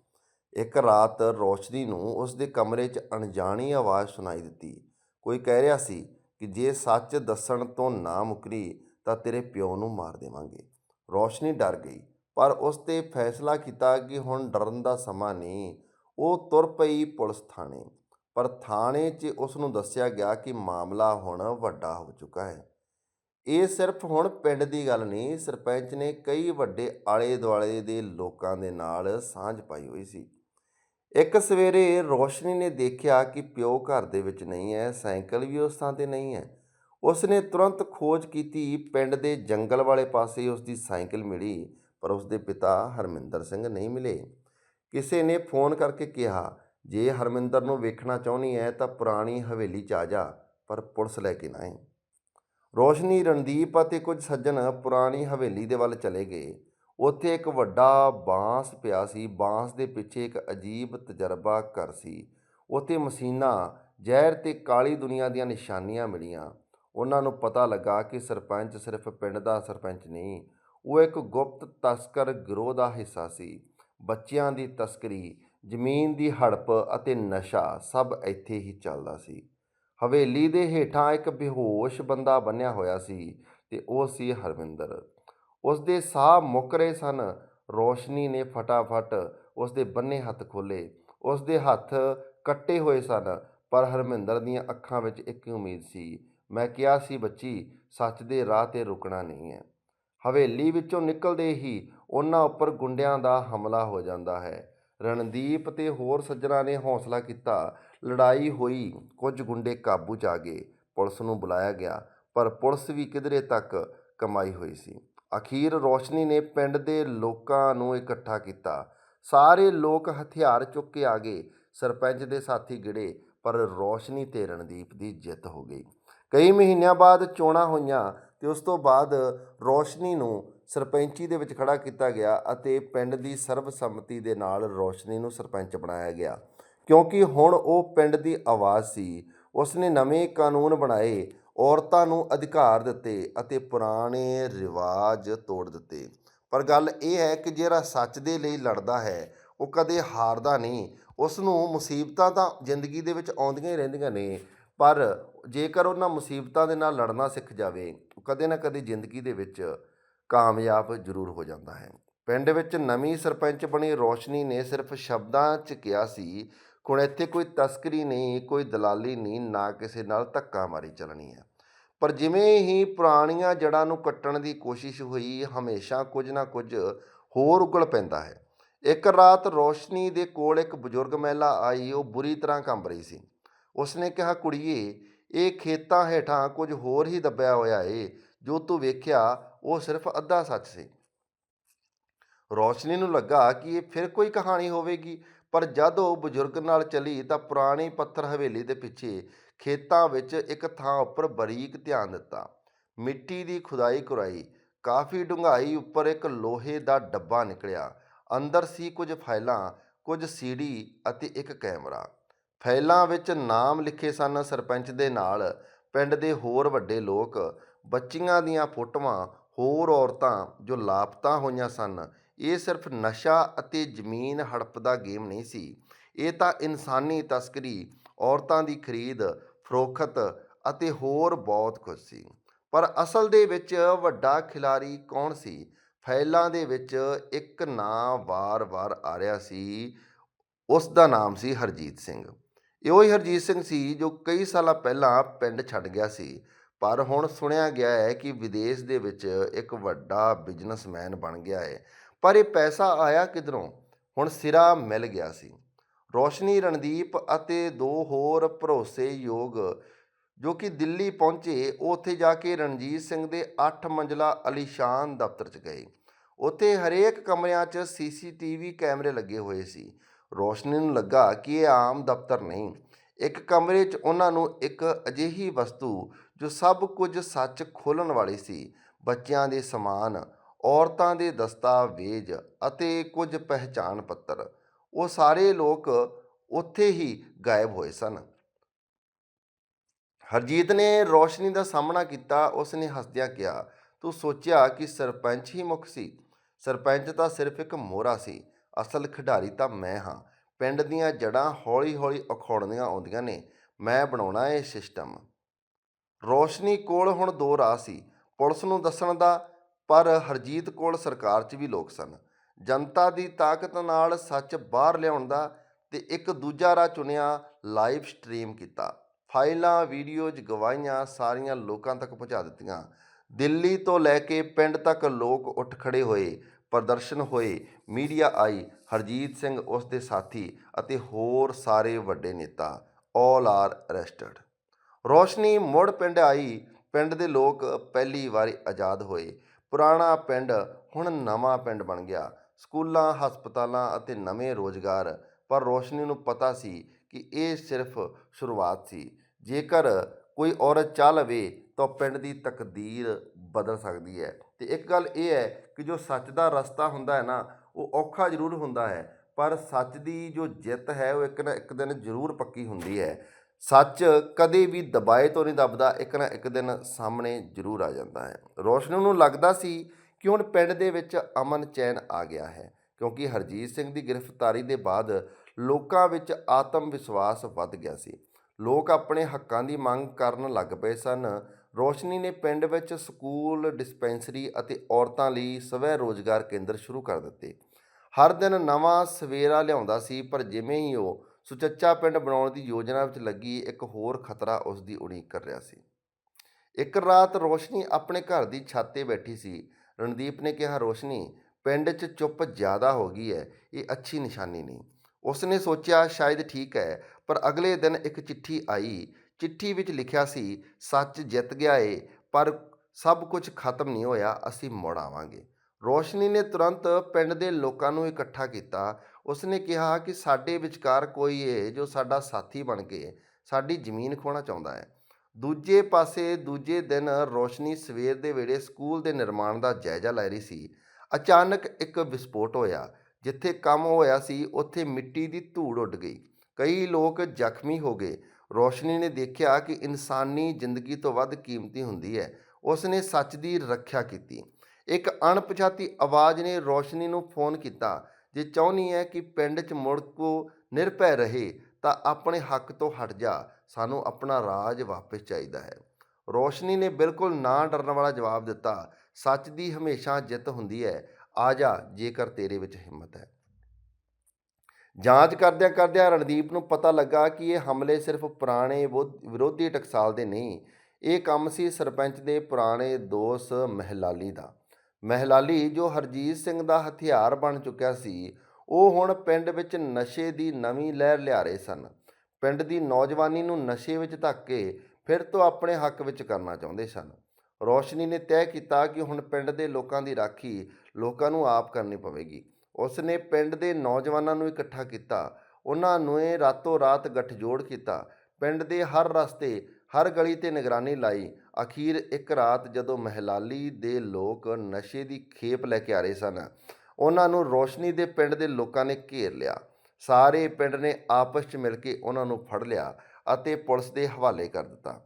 ਇੱਕ ਰਾਤ ਰੋਸ਼ਨੀ ਨੂੰ ਉਸ ਦੇ ਕਮਰੇ 'ਚ ਅਣਜਾਣੀ ਆਵਾਜ਼ ਸੁਣਾਈ ਦਿੱਤੀ। ਕੋਈ ਕਹਿ ਰਿਹਾ ਸੀ ਕਿ ਜੇ ਸੱਚ ਦੱਸਣ ਤੋਂ ਨਾ ਮੁਕਰੀ ਤਾਂ ਤੇਰੇ ਪਿਓ ਨੂੰ ਮਾਰ ਦੇਵਾਂਗੇ। ਰੋਸ਼ਨੀ ਡਰ ਗਈ, ਪਰ ਉਸ ਤੇ ਫੈਸਲਾ ਕੀਤਾ ਕਿ ਹੁਣ ਡਰਨ ਦਾ ਸਮਾਂ ਨਹੀਂ, ਉਹ ਤੁਰ ਪਈ ਪੁਲਿਸ ਥਾਣੇ। ਪਰ ਥਾਣੇ 'ਚ ਉਸ ਨੂੰ ਦੱਸਿਆ ਗਿਆ ਕਿ ਮਾਮਲਾ ਹੁਣ ਵੱਡਾ ਹੋ ਚੁੱਕਾ ਹੈ। ਇਹ ਸਿਰਫ ਹੁਣ ਪਿੰਡ ਦੀ ਗੱਲ ਨਹੀਂ, ਸਰਪੰਚ ਨੇ ਕਈ ਵੱਡੇ ਆਲੇ ਦੁਆਲੇ ਦੇ ਲੋਕਾਂ ਦੇ ਨਾਲ ਸਾਂਝ ਪਾਈ ਹੋਈ ਸੀ। ਇੱਕ ਸਵੇਰੇ ਰੋਸ਼ਨੀ ਨੇ ਦੇਖਿਆ ਕਿ ਪਿਓ ਘਰ ਦੇ ਵਿੱਚ ਨਹੀਂ ਹੈ, ਸਾਈਕਲ ਵੀ ਉਸ ਥਾਂ ਤੇ ਨਹੀਂ ਹੈ। ਉਸ ਨੇ ਤੁਰੰਤ ਖੋਜ ਕੀਤੀ, ਪਿੰਡ ਦੇ ਜੰਗਲ ਵਾਲੇ ਪਾਸੇ ਉਸ ਦੀ ਸਾਈਕਲ ਮਿਲੀ, ਪਰ ਉਸ ਦੇ ਪਿਤਾ ਹਰਮਿੰਦਰ ਸਿੰਘ ਨਹੀਂ ਮਿਲੇ। ਕਿਸੇ ਨੇ ਫੋਨ ਕਰਕੇ ਕਿਹਾ, ਜੇ ਹਰਮਿੰਦਰ ਨੂੰ ਵੇਖਣਾ ਚਾਹੁੰਦੀ ਹੈ ਤਾਂ ਪੁਰਾਣੀ ਹਵੇਲੀ 'ਚ ਆ ਜਾ, ਪਰ ਪੁਲਿਸ ਲੈ ਕੇ ਨਾ ਆਈ ਰੋਸ਼ਨੀ ਰਣਦੀਪ ਅਤੇ ਕੁਝ ਸੱਜਣ ਪੁਰਾਣੀ ਹਵੇਲੀ ਦੇ ਵੱਲ ਚਲੇ ਗਏ। ਉੱਥੇ ਇੱਕ ਵੱਡਾ ਬਾਂਸ ਪਿਆ ਸੀ। ਬਾਂਸ ਦੇ ਪਿੱਛੇ ਇੱਕ ਅਜੀਬ ਤਜਰਬਾ ਘਰ ਸੀ। ਉੱਥੇ ਮਸ਼ੀਨਾਂ, ਜ਼ਹਿਰ ਤੇ ਕਾਲੀ ਦੁਨੀਆ ਦੀਆਂ ਨਿਸ਼ਾਨੀਆਂ ਮਿਲੀਆਂ। ਉਹਨਾਂ ਨੂੰ ਪਤਾ ਲੱਗਾ ਕਿ ਸਰਪੰਚ ਸਿਰਫ ਪਿੰਡ ਦਾ ਸਰਪੰਚ ਨਹੀਂ, ਉਹ ਇੱਕ ਗੁਪਤ ਤਸਕਰ ਗਿਰੋਹ ਦਾ ਹਿੱਸਾ ਸੀ। ਬੱਚਿਆਂ ਦੀ ਤਸਕਰੀ, ਜ਼ਮੀਨ ਦੀ ਹੜਪ ਅਤੇ ਨਸ਼ਾ ਸਭ ਇੱਥੇ ਹੀ ਚੱਲਦਾ ਸੀ। ਹਵੇਲੀ ਦੇ ਹੇਠਾਂ ਇੱਕ ਬੇਹੋਸ਼ ਬੰਦਾ ਬੰਨਿਆ ਹੋਇਆ ਸੀ ਤੇ ਉਹ ਸੀ ਹਰਵਿੰਦਰ ਉਸ ਦੇ ਸਾਹ ਮੁੱਕ ਰਹੇ ਸਨ। ਰੋਸ਼ਨੀ ਨੇ ਫਟਾਫਟ ਉਸ ਦੇ ਬੰਨੇ ਹੱਥ ਖੋਲੇ ਉਸ ਦੇ ਹੱਥ ਕੱਟੇ ਹੋਏ ਸਨ, ਪਰ ਹਰਮਿੰਦਰ ਦੀਆਂ ਅੱਖਾਂ ਵਿੱਚ ਇੱਕ ਉਮੀਦ ਸੀ। ਮੈਂ ਕਿਹਾ, ਸੀ ਬੱਚੀ, ਸੱਚ ਦੇ ਰਾਹ ਤੇ ਰੁਕਣਾ ਨਹੀਂ ਹੈ। ਹਵੇਲੀ ਵਿੱਚੋਂ ਨਿਕਲਦੇ ਹੀ ਉਹਨਾਂ ਉੱਪਰ ਗੁੰਡਿਆਂ ਦਾ ਹਮਲਾ ਹੋ ਜਾਂਦਾ ਹੈ। ਰਣਦੀਪ ਤੇ ਹੋਰ ਸੱਜਣਾ ਨੇ ਹੌਸਲਾ ਕੀਤਾ ਲੜਾਈ ਹੋਈ, ਕੁਝ ਗੁੰਡੇ ਕਾਬੂ 'ਚ ਆ ਗਏ, ਪੁਲਿਸ ਨੂੰ ਬੁਲਾਇਆ ਗਿਆ, ਪਰ ਪੁਲਿਸ ਵੀ ਕਿਧਰੇ ਤੱਕ ਕਮਾਈ ਹੋਈ ਸੀ। ਅਖੀਰ ਰੋਸ਼ਨੀ ਨੇ ਪਿੰਡ ਦੇ ਲੋਕਾਂ ਨੂੰ ਇਕੱਠਾ ਕੀਤਾ। ਸਾਰੇ ਲੋਕ ਹਥਿਆਰ ਚੁੱਕ ਕੇ ਆ ਗਏ। ਸਰਪੰਚ ਦੇ ਸਾਥੀ ਗਿੜੇ ਪਰ ਰੋਸ਼ਨੀ ਤੇ ਰਣਦੀਪ ਦੀ ਜਿੱਤ ਹੋ ਗਈ। ਕਈ ਮਹੀਨਿਆਂ ਬਾਅਦ ਚੋਣਾਂ ਹੋਈਆਂ ਤੇ ਉਸ ਤੋਂ ਬਾਅਦ ਰੋਸ਼ਨੀ ਨੂੰ ਸਰਪੰਚੀ ਦੇ ਵਿੱਚ ਖੜਾ ਕੀਤਾ ਗਿਆ ਅਤੇ ਪਿੰਡ ਦੀ ਸਰਬਸੰਮਤੀ ਦੇ ਨਾਲ ਰੋਸ਼ਨੀ ਨੂੰ ਸਰਪੰਚ ਬਣਾਇਆ ਗਿਆ। ਕਿਉਂਕਿ ਹੁਣ ਉਹ ਪਿੰਡ ਦੀ ਆਵਾਜ਼ ਸੀ। ਉਸਨੇ ਨਵੇਂ ਕਾਨੂੰਨ ਬਣਾਏ, ਔਰਤਾਂ ਨੂੰ ਅਧਿਕਾਰ ਦਿੱਤੇ ਅਤੇ ਪੁਰਾਣੇ ਰਿਵਾਜ ਤੋੜ ਦਿੱਤੇ। ਪਰ ਗੱਲ ਇਹ ਹੈ ਕਿ ਜਿਹੜਾ ਸੱਚ ਦੇ ਲਈ ਲੜਦਾ ਹੈ, ਉਹ ਕਦੇ ਹਾਰਦਾ ਨਹੀਂ। ਉਸ ਨੂੰ ਮੁਸੀਬਤਾਂ ਤਾਂ ਜ਼ਿੰਦਗੀ ਦੇ ਵਿੱਚ ਆਉਂਦੀਆਂ ਹੀ ਰਹਿੰਦੀਆਂ ਨੇ, ਪਰ ਜੇਕਰ ਉਹਨਾਂ ਮੁਸੀਬਤਾਂ ਦੇ ਨਾਲ ਲੜਨਾ ਸਿੱਖ ਜਾਵੇ ਕਦੇ ਨਾ ਕਦੇ ਜ਼ਿੰਦਗੀ ਦੇ ਵਿੱਚ ਕਾਮਯਾਬ ਜ਼ਰੂਰ ਹੋ ਜਾਂਦਾ ਹੈ। ਪਿੰਡ ਵਿੱਚ ਨਵੀਂ ਸਰਪੰਚ ਬਣੀ ਰੋਸ਼ਨੀ ਨੇ ਸਿਰਫ ਸ਼ਬਦਾਂ 'ਚ ਕਿਹਾ ਸੀ ਹੁਣ ਇੱਥੇ ਕੋਈ ਤਸਕਰੀ ਨਹੀਂ, ਕੋਈ ਦਲਾਲੀ ਨਹੀਂ, ਨਾ ਕਿਸੇ ਨਾਲ ਧੱਕਾ ਮਾਰੀ ਚੱਲਣੀ ਹੈ। ਪਰ ਜਿਵੇਂ ਹੀ ਪੁਰਾਣੀਆਂ ਜੜ੍ਹਾਂ ਨੂੰ ਕੱਟਣ ਦੀ ਕੋਸ਼ਿਸ਼ ਹੋਈ, ਹਮੇਸ਼ਾ ਕੁਝ ਨਾ ਕੁਝ ਹੋਰ ਉਗਲ ਪੈਂਦਾ ਹੈ। ਇੱਕ ਰਾਤ ਰੋਸ਼ਨੀ ਦੇ ਕੋਲ ਇੱਕ ਬਜ਼ੁਰਗ ਮਹਿਲਾ ਆਈ, ਉਹ ਬੁਰੀ ਤਰ੍ਹਾਂ ਕੰਬ ਰਹੀ ਸੀ। ਉਸਨੇ ਕਿਹਾ, ਕੁੜੀਏ, ਇਹ ਖੇਤਾਂ ਹੇਠਾਂ ਕੁਝ ਹੋਰ ਹੀ ਦੱਬਿਆ ਹੋਇਆ ਏ। ਜੋ ਤੂੰ ਵੇਖਿਆ, ਉਹ ਸਿਰਫ ਅੱਧਾ ਸੱਚ ਸੀ। ਰੋਸ਼ਨੀ ਨੂੰ ਲੱਗਾ ਕਿ ਇਹ ਫਿਰ ਕੋਈ ਕਹਾਣੀ ਹੋਵੇਗੀ। ਪਰ ਜਦ ਉਹ ਬਜ਼ੁਰਗ ਨਾਲ ਚਲੀ ਤਾਂ ਪੁਰਾਣੀ ਪੱਥਰ ਹਵੇਲੀ ਦੇ ਪਿੱਛੇ ਖੇਤਾਂ ਵਿੱਚ ਇੱਕ ਥਾਂ ਉੱਪਰ ਬਰੀਕ ਧਿਆਨ ਦਿੱਤਾ। ਮਿੱਟੀ ਦੀ ਖੁਦਾਈ ਕੁਰਾਈ, ਕਾਫੀ ਡੂੰਘਾਈ ਉੱਪਰ ਇੱਕ ਲੋਹੇ ਦਾ ਡੱਬਾ ਨਿਕਲਿਆ। ਅੰਦਰ ਸੀ ਕੁਝ ਫਾਈਲਾਂ, ਕੁਝ ਸੀਡੀ ਅਤੇ ਇੱਕ ਕੈਮਰਾ। ਫਾਈਲਾਂ ਵਿੱਚ ਨਾਮ ਲਿਖੇ ਸਨ ਸਰਪੰਚ ਦੇ ਨਾਲ, ਪਿੰਡ ਦੇ ਹੋਰ ਵੱਡੇ ਲੋਕ। ਬੱਚੀਆਂ ਦੀਆਂ ਫੋਟੋਆਂ ਹੋਰ ਔਰਤਾਂ ਜੋ ਲਾਪਤਾ ਹੋਈਆਂ ਸਨ ਇਹ ਸਿਰਫ ਨਸ਼ਾ ਅਤੇ ਜ਼ਮੀਨ ਹੜਪ ਦਾ ਗੇਮ ਨਹੀਂ ਸੀ। ਇਹ ਤਾਂ ਇਨਸਾਨੀ ਤਸਕਰੀ, ਔਰਤਾਂ ਦੀ ਖਰੀਦ, ਫਰੋਖਤ ਅਤੇ ਹੋਰ ਬਹੁਤ ਕੁਝ ਸੀ। ਪਰ ਅਸਲ ਦੇ ਵਿੱਚ ਵੱਡਾ ਖਿਲਾੜੀ ਕੌਣ ਸੀ? ਫਾਈਲਾਂ ਦੇ ਵਿੱਚ ਇੱਕ ਨਾਂ ਵਾਰ-ਵਾਰ ਆ ਰਿਹਾ ਸੀ। ਉਸ ਦਾ ਨਾਮ ਸੀ ਹਰਜੀਤ ਸਿੰਘ। ਇਹੋ ਹੀ ਹਰਜੀਤ ਸਿੰਘ ਸੀ ਜੋ ਕਈ ਸਾਲਾਂ ਪਹਿਲਾਂ ਪਿੰਡ ਛੱਡ ਗਿਆ ਸੀ। ਪਰ ਹੁਣ ਸੁਣਿਆ ਗਿਆ ਹੈ ਕਿ ਵਿਦੇਸ਼ ਦੇ ਵਿੱਚ ਇੱਕ ਵੱਡਾ ਬਿਜ਼ਨਸਮੈਨ ਬਣ ਗਿਆ ਹੈ। ਪਰ ਇਹ ਪੈਸਾ ਆਇਆ ਕਿਧਰੋਂ? ਹੁਣ ਸਿਰਾ ਮਿਲ ਗਿਆ ਸੀ। ਰੋਸ਼ਨੀ, ਰਣਦੀਪ ਅਤੇ ਦੋ ਹੋਰ ਭਰੋਸੇਯੋਗ ਜੋ ਕਿ ਦਿੱਲੀ ਪਹੁੰਚੇ, ਉਹ ਉੱਥੇ ਜਾ ਕੇ ਰਣਜੀਤ ਸਿੰਘ ਦੇ 8 ਮੰਜ਼ਲਾ ਅਲੀਸ਼ਾਨ ਦਫ਼ਤਰ 'ਚ ਗਏ। ਉੱਥੇ ਹਰੇਕ ਕਮਰਿਆਂ 'ਚ ਸੀਸੀਟੀਵੀ ਕੈਮਰੇ ਲੱਗੇ ਹੋਏ ਸੀ। ਰੋਸ਼ਨੀ ਨੂੰ ਲੱਗਾ ਕਿ ਇਹ ਆਮ ਦਫ਼ਤਰ ਨਹੀਂ। ਇੱਕ ਕਮਰੇ 'ਚ ਉਹਨਾਂ ਨੂੰ ਇੱਕ ਅਜਿਹੀ ਵਸਤੂ ਜੋ ਸਭ ਕੁਝ ਸੱਚ ਖੋਲਣ ਵਾਲੀ ਸੀ, ਬੱਚਿਆਂ ਦੇ ਸਮਾਨ ਔਰਤਾਂ ਦੇ ਦਸਤਾਵੇਜ਼ ਅਤੇ ਕੁਝ ਪਹਿਚਾਣ ਪੱਤਰ, ਉਹ ਸਾਰੇ ਲੋਕ ਉੱਥੇ ਹੀ ਗਾਇਬ ਹੋਏ ਸਨ। ਹਰਜੀਤ ਨੇ ਰੋਸ਼ਨੀ ਦਾ ਸਾਹਮਣਾ ਕੀਤਾ, ਉਸ ਨੇ ਹੱਸਦਿਆਂ ਕਿਹਾ, ਤੂੰ ਸੋਚਿਆ ਕਿ ਸਰਪੰਚ ਹੀ ਮੁੱਖ ਸੀ? ਸਰਪੰਚ ਤਾਂ ਸਿਰਫ ਇੱਕ ਮੋਹਰਾ ਸੀ। ਅਸਲ ਖਿਡਾਰੀ ਤਾਂ ਮੈਂ ਹਾਂ। ਪਿੰਡ ਦੀਆਂ ਜੜਾਂ ਹੌਲੀ-ਹੌਲੀ ਉਖੜਨੀਆਂ ਆਉਂਦੀਆਂ ਨੇ। ਮੈਂ ਬਣਾਉਣਾ ਇਹ ਸਿਸਟਮ। ਰੋਸ਼ਨੀ ਕੋਲ ਹੁਣ ਦੋ ਰਾਹ ਸੀ। ਪੁਲਿਸ ਨੂੰ ਦੱਸਣ ਦਾ ਪਰ ਹਰਜੀਤ ਕੋਲ ਸਰਕਾਰ 'ਚ ਵੀ ਲੋਕ ਸਨ। ਜਨਤਾ ਦੀ ਤਾਕਤ ਨਾਲ ਸੱਚ ਬਾਹਰ ਲਿਆਉਣ ਦਾ ਤੇ ਇੱਕ ਦੂਜਾ ਰਾਹ ਚੁਣਿਆ, ਲਾਈਵ ਸਟ੍ਰੀਮ ਕੀਤਾ। ਫਾਈਲਾਂ, ਵੀਡੀਓਜ਼ ਗਵਾਹੀਆਂ ਸਾਰੀਆਂ ਲੋਕਾਂ ਤੱਕ ਪਹੁੰਚਾ ਦਿੱਤੀਆਂ। ਦਿੱਲੀ ਤੋਂ ਲੈ ਕੇ ਪਿੰਡ ਤੱਕ ਲੋਕ ਉੱਠ ਖੜੇ ਹੋਏ, ਪ੍ਰਦਰਸ਼ਨ ਹੋਏ, ਮੀਡੀਆ ਆਈ, ਹਰਜੀਤ ਸਿੰਘ ਉਸ ਦੇ ਸਾਥੀ ਅਤੇ ਹੋਰ ਸਾਰੇ ਵੱਡੇ ਨੇਤਾ ਆਲ ਆਰ ਅਰੈਸਟਡ ਰੋਸ਼ਨੀ ਮੁੜ ਪਿੰਡ ਆਈ। ਪਿੰਡ ਦੇ ਲੋਕ ਪਹਿਲੀ ਵਾਰੀ ਆਜ਼ਾਦ ਹੋਏ। ਪੁਰਾਣਾ ਪਿੰਡ ਹੁਣ ਨਵਾਂ ਪਿੰਡ ਬਣ ਗਿਆ। ਸਕੂਲਾਂ, ਹਸਪਤਾਲਾਂ ਅਤੇ ਨਵੇਂ ਰੋਜ਼ਗਾਰ। ਪਰ ਰੋਸ਼ਨੀ ਨੂੰ ਪਤਾ ਸੀ ਕਿ ਇਹ ਸਿਰਫ ਸ਼ੁਰੂਆਤ ਸੀ। ਜੇਕਰ ਕੋਈ ਔਰਤ ਚਾਹ ਲਵੇ ਤਾਂ ਪਿੰਡ ਦੀ ਤਕਦੀਰ ਬਦਲ ਸਕਦੀ ਹੈ। ਤੇ ਇੱਕ ਗੱਲ ਇਹ ਹੈ ਕਿ ਜੋ ਸੱਚ ਦਾ ਰਸਤਾ ਹੁੰਦਾ ਹੈ ਨਾ, ਉਹ ਔਖਾ ਜ਼ਰੂਰ ਹੁੰਦਾ ਹੈ। ਪਰ ਸੱਚ ਦੀ ਜੋ ਜਿੱਤ ਹੈ, ਉਹ ਇੱਕ ਨਾ ਇੱਕ ਦਿਨ ਜ਼ਰੂਰ ਪੱਕੀ ਹੁੰਦੀ ਹੈ। ਸੱਚ ਕਦੇ ਵੀ ਦਬਾਏ ਤੋਂ ਨਹੀਂ ਦਬਦਾ, ਇੱਕ ਨਾ ਇੱਕ ਦਿਨ ਸਾਹਮਣੇ ਜ਼ਰੂਰ ਆ ਜਾਂਦਾ ਹੈ। ਰੋਸ਼ਨੀ ਨੂੰ ਲੱਗਦਾ ਸੀ ਕਿ ਹੁਣ ਪਿੰਡ ਦੇ ਵਿੱਚ ਅਮਨ ਚੈਨ ਆ ਗਿਆ ਹੈ, ਕਿਉਂਕਿ ਹਰਜੀਤ ਸਿੰਘ ਦੀ ਗ੍ਰਿਫਤਾਰੀ ਦੇ ਬਾਅਦ ਲੋਕਾਂ ਵਿੱਚ ਆਤਮ ਵਿਸ਼ਵਾਸ ਵੱਧ ਗਿਆ ਸੀ। ਲੋਕ ਆਪਣੇ ਹੱਕਾਂ ਦੀ ਮੰਗ ਕਰਨ ਲੱਗ ਪਏ ਸਨ। ਰੋਸ਼ਨੀ ਨੇ ਪਿੰਡ ਵਿੱਚ ਸਕੂਲ, ਡਿਸਪੈਂਸਰੀ ਅਤੇ ਔਰਤਾਂ ਲਈ ਸਵੈ ਰੋਜ਼ਗਾਰ ਕੇਂਦਰ ਸ਼ੁਰੂ ਕਰ ਦਿੱਤੇ। ਹਰ ਦਿਨ ਨਵਾਂ ਸਵੇਰਾ ਲਿਆਉਂਦਾ ਸੀ, ਪਰ ਜਿਵੇਂ ਹੀ ਉਹ ਸੁਚੱਚਾ ਪਿੰਡ ਬਣਾਉਣ ਦੀ ਯੋਜਨਾ ਵਿੱਚ ਲੱਗੀ ਇੱਕ ਹੋਰ ਖਤਰਾ ਉਸ ਦੀ ਉਡੀਕ ਕਰ ਰਿਹਾ ਸੀ। ਇੱਕ ਰਾਤ ਰੋਸ਼ਨੀ ਆਪਣੇ ਘਰ ਦੀ ਛੱਤ ਤੇ ਬੈਠੀ ਸੀ। ਰਣਦੀਪ ਨੇ ਕਿਹਾ, ਰੋਸ਼ਨੀ, ਪਿੰਡ 'ਚ ਚੁੱਪ ਜ਼ਿਆਦਾ ਹੋ ਗਈ ਹੈ ਇਹ ਅੱਛੀ ਨਿਸ਼ਾਨੀ ਨਹੀਂ। ਉਸ ਨੇ ਸੋਚਿਆ, ਸ਼ਾਇਦ ਠੀਕ ਹੈ ਪਰ ਅਗਲੇ ਦਿਨ ਇੱਕ ਚਿੱਠੀ ਆਈ। ਚਿੱਠੀ ਵਿੱਚ ਲਿਖਿਆ ਸੀ, ਸੱਚ ਜਿੱਤ ਗਿਆ ਏ, ਪਰ ਸਭ ਕੁਝ ਖਤਮ ਨਹੀਂ ਹੋਇਆ, ਅਸੀਂ ਮੁੜ ਆਵਾਂਗੇ। ਰੋਸ਼ਨੀ ਨੇ ਤੁਰੰਤ ਪਿੰਡ ਦੇ ਲੋਕਾਂ ਨੂੰ ਇਕੱਠਾ ਕੀਤਾ। ਉਸਨੇ ਕਿਹਾ ਕਿ ਸਾਡੇ ਵਿਚਕਾਰ ਕੋਈ ਹੈ ਜੋ ਸਾਡਾ ਸਾਥੀ ਬਣ ਕੇ ਸਾਡੀ ਜ਼ਮੀਨ ਖੋਣਾ ਚਾਹੁੰਦਾ ਹੈ। ਦੂਜੇ ਪਾਸੇ ਦੂਜੇ ਦਿਨ ਰੋਸ਼ਨੀ ਸਵੇਰ ਦੇ ਵੇਲੇ ਸਕੂਲ ਦੇ ਨਿਰਮਾਣ ਦਾ ਜਾਇਜ਼ਾ ਲੈ ਰਹੀ ਸੀ। ਅਚਾਨਕ ਇੱਕ ਵਿਸਫੋਟ ਹੋਇਆ, ਜਿੱਥੇ ਕੰਮ ਹੋਇਆ ਸੀ, ਉੱਥੇ ਮਿੱਟੀ ਦੀ ਧੂੜ ਉੱਡ ਗਈ। ਕਈ ਲੋਕ ਜ਼ਖਮੀ ਹੋ ਗਏ। ਰੋਸ਼ਨੀ ਨੇ ਦੇਖਿਆ ਕਿ ਇਨਸਾਨੀ ਜ਼ਿੰਦਗੀ ਤੋਂ ਵੱਧ ਕੀਮਤੀ ਹੁੰਦੀ ਹੈ। ਉਸਨੇ ਸੱਚ ਦੀ ਰੱਖਿਆ ਕੀਤੀ। ਇੱਕ ਅਣਪਛਾਤੀ ਆਵਾਜ਼ ਨੇ ਰੋਸ਼ਨੀ ਨੂੰ ਫੋਨ ਕੀਤਾ। ਜੇ ਚਾਹੁੰਦੀ ਹੈ ਕਿ ਪਿੰਡ 'ਚ ਮੁੜ ਕੋ ਨਿਰਭੈ ਰਹੇ, ਤਾਂ ਆਪਣੇ ਹੱਕ ਤੋਂ ਹਟ ਜਾ। ਸਾਨੂੰ ਆਪਣਾ ਰਾਜ ਵਾਪਸ ਚਾਹੀਦਾ ਹੈ। ਰੋਸ਼ਨੀ ਨੇ ਬਿਲਕੁਲ ਨਾ ਡਰਨ ਵਾਲਾ ਜਵਾਬ ਦਿੱਤਾ। ਸੱਚ ਦੀ ਹਮੇਸ਼ਾ ਜਿੱਤ ਹੁੰਦੀ ਹੈ ਆ ਜਾ, ਜੇਕਰ ਤੇਰੇ ਵਿੱਚ ਹਿੰਮਤ ਹੈ। ਜਾਂਚ ਕਰਦਿਆਂ ਕਰਦਿਆਂ ਰਣਦੀਪ ਨੂੰ ਪਤਾ ਲੱਗਾ ਕਿ ਇਹ ਹਮਲੇ ਸਿਰਫ ਪੁਰਾਣੇ ਵਿਰੋਧੀ ਟਕਸਾਲ ਦੇ ਨਹੀਂ। ਇਹ ਕੰਮ ਸੀ ਸਰਪੰਚ ਦੇ ਪੁਰਾਣੇ ਦੋਸਤ ਮਹਿਲਾਲੀ ਦਾ। ਮਹਿਲਾਲੀ ਜੋ ਹਰਜੀਤ ਸਿੰਘ ਦਾ ਹਥਿਆਰ ਬਣ ਚੁੱਕਿਆ ਸੀ, ਉਹ ਹੁਣ ਪਿੰਡ ਵਿੱਚ ਨਸ਼ੇ ਦੀ ਨਵੀਂ ਲਹਿਰ ਲਿਆ ਰਹੇ ਸਨ। ਪਿੰਡ ਦੀ ਨੌਜਵਾਨੀ ਨੂੰ ਨਸ਼ੇ ਵਿੱਚ ਧੱਕ ਕੇ ਫਿਰ ਤੋਂ ਆਪਣੇ ਹੱਕ ਵਿੱਚ ਕਰਨਾ ਚਾਹੁੰਦੇ ਸਨ। ਰੋਸ਼ਨੀ ਨੇ ਤੈਅ ਕੀਤਾ ਕਿ ਹੁਣ ਪਿੰਡ ਦੇ ਲੋਕਾਂ ਦੀ ਰਾਖੀ ਲੋਕਾਂ ਨੂੰ ਆਪ ਕਰਨੀ ਪਵੇਗੀ। ਉਸ ਨੇ ਪਿੰਡ ਦੇ ਨੌਜਵਾਨਾਂ ਨੂੰ ਇਕੱਠਾ ਕੀਤਾ। ਉਹਨਾਂ ਨੂੰ ਰਾਤੋਂ ਰਾਤ ਗੱਠਜੋੜ ਕੀਤਾ। ਪਿੰਡ ਦੇ ਹਰ ਰਸਤੇ ਹਰ ਗਲੀ ਤੇ ਨਿਗਰਾਨੀ ਲਾਈ। ਅਖੀਰ ਇੱਕ ਰਾਤ ਜਦੋਂ ਮਹਿਲਾਲੀ ਦੇ ਲੋਕ ਨਸ਼ੇ ਦੀ ਖੇਪ ਲੈ ਕੇ ਆ ਰਹੇ ਸਨ, ਉਹਨਾਂ ਨੂੰ ਰੋਸ਼ਨੀ ਦੇ ਪਿੰਡ ਦੇ ਲੋਕਾਂ ਨੇ ਘੇਰ ਲਿਆ। ਸਾਰੇ ਪਿੰਡ ਨੇ ਆਪਸ 'ਚ ਮਿਲ ਕੇ ਉਹਨਾਂ ਨੂੰ ਫੜ ਲਿਆ ਅਤੇ ਪੁਲਿਸ ਦੇ ਹਵਾਲੇ ਕਰ ਦਿੱਤਾ।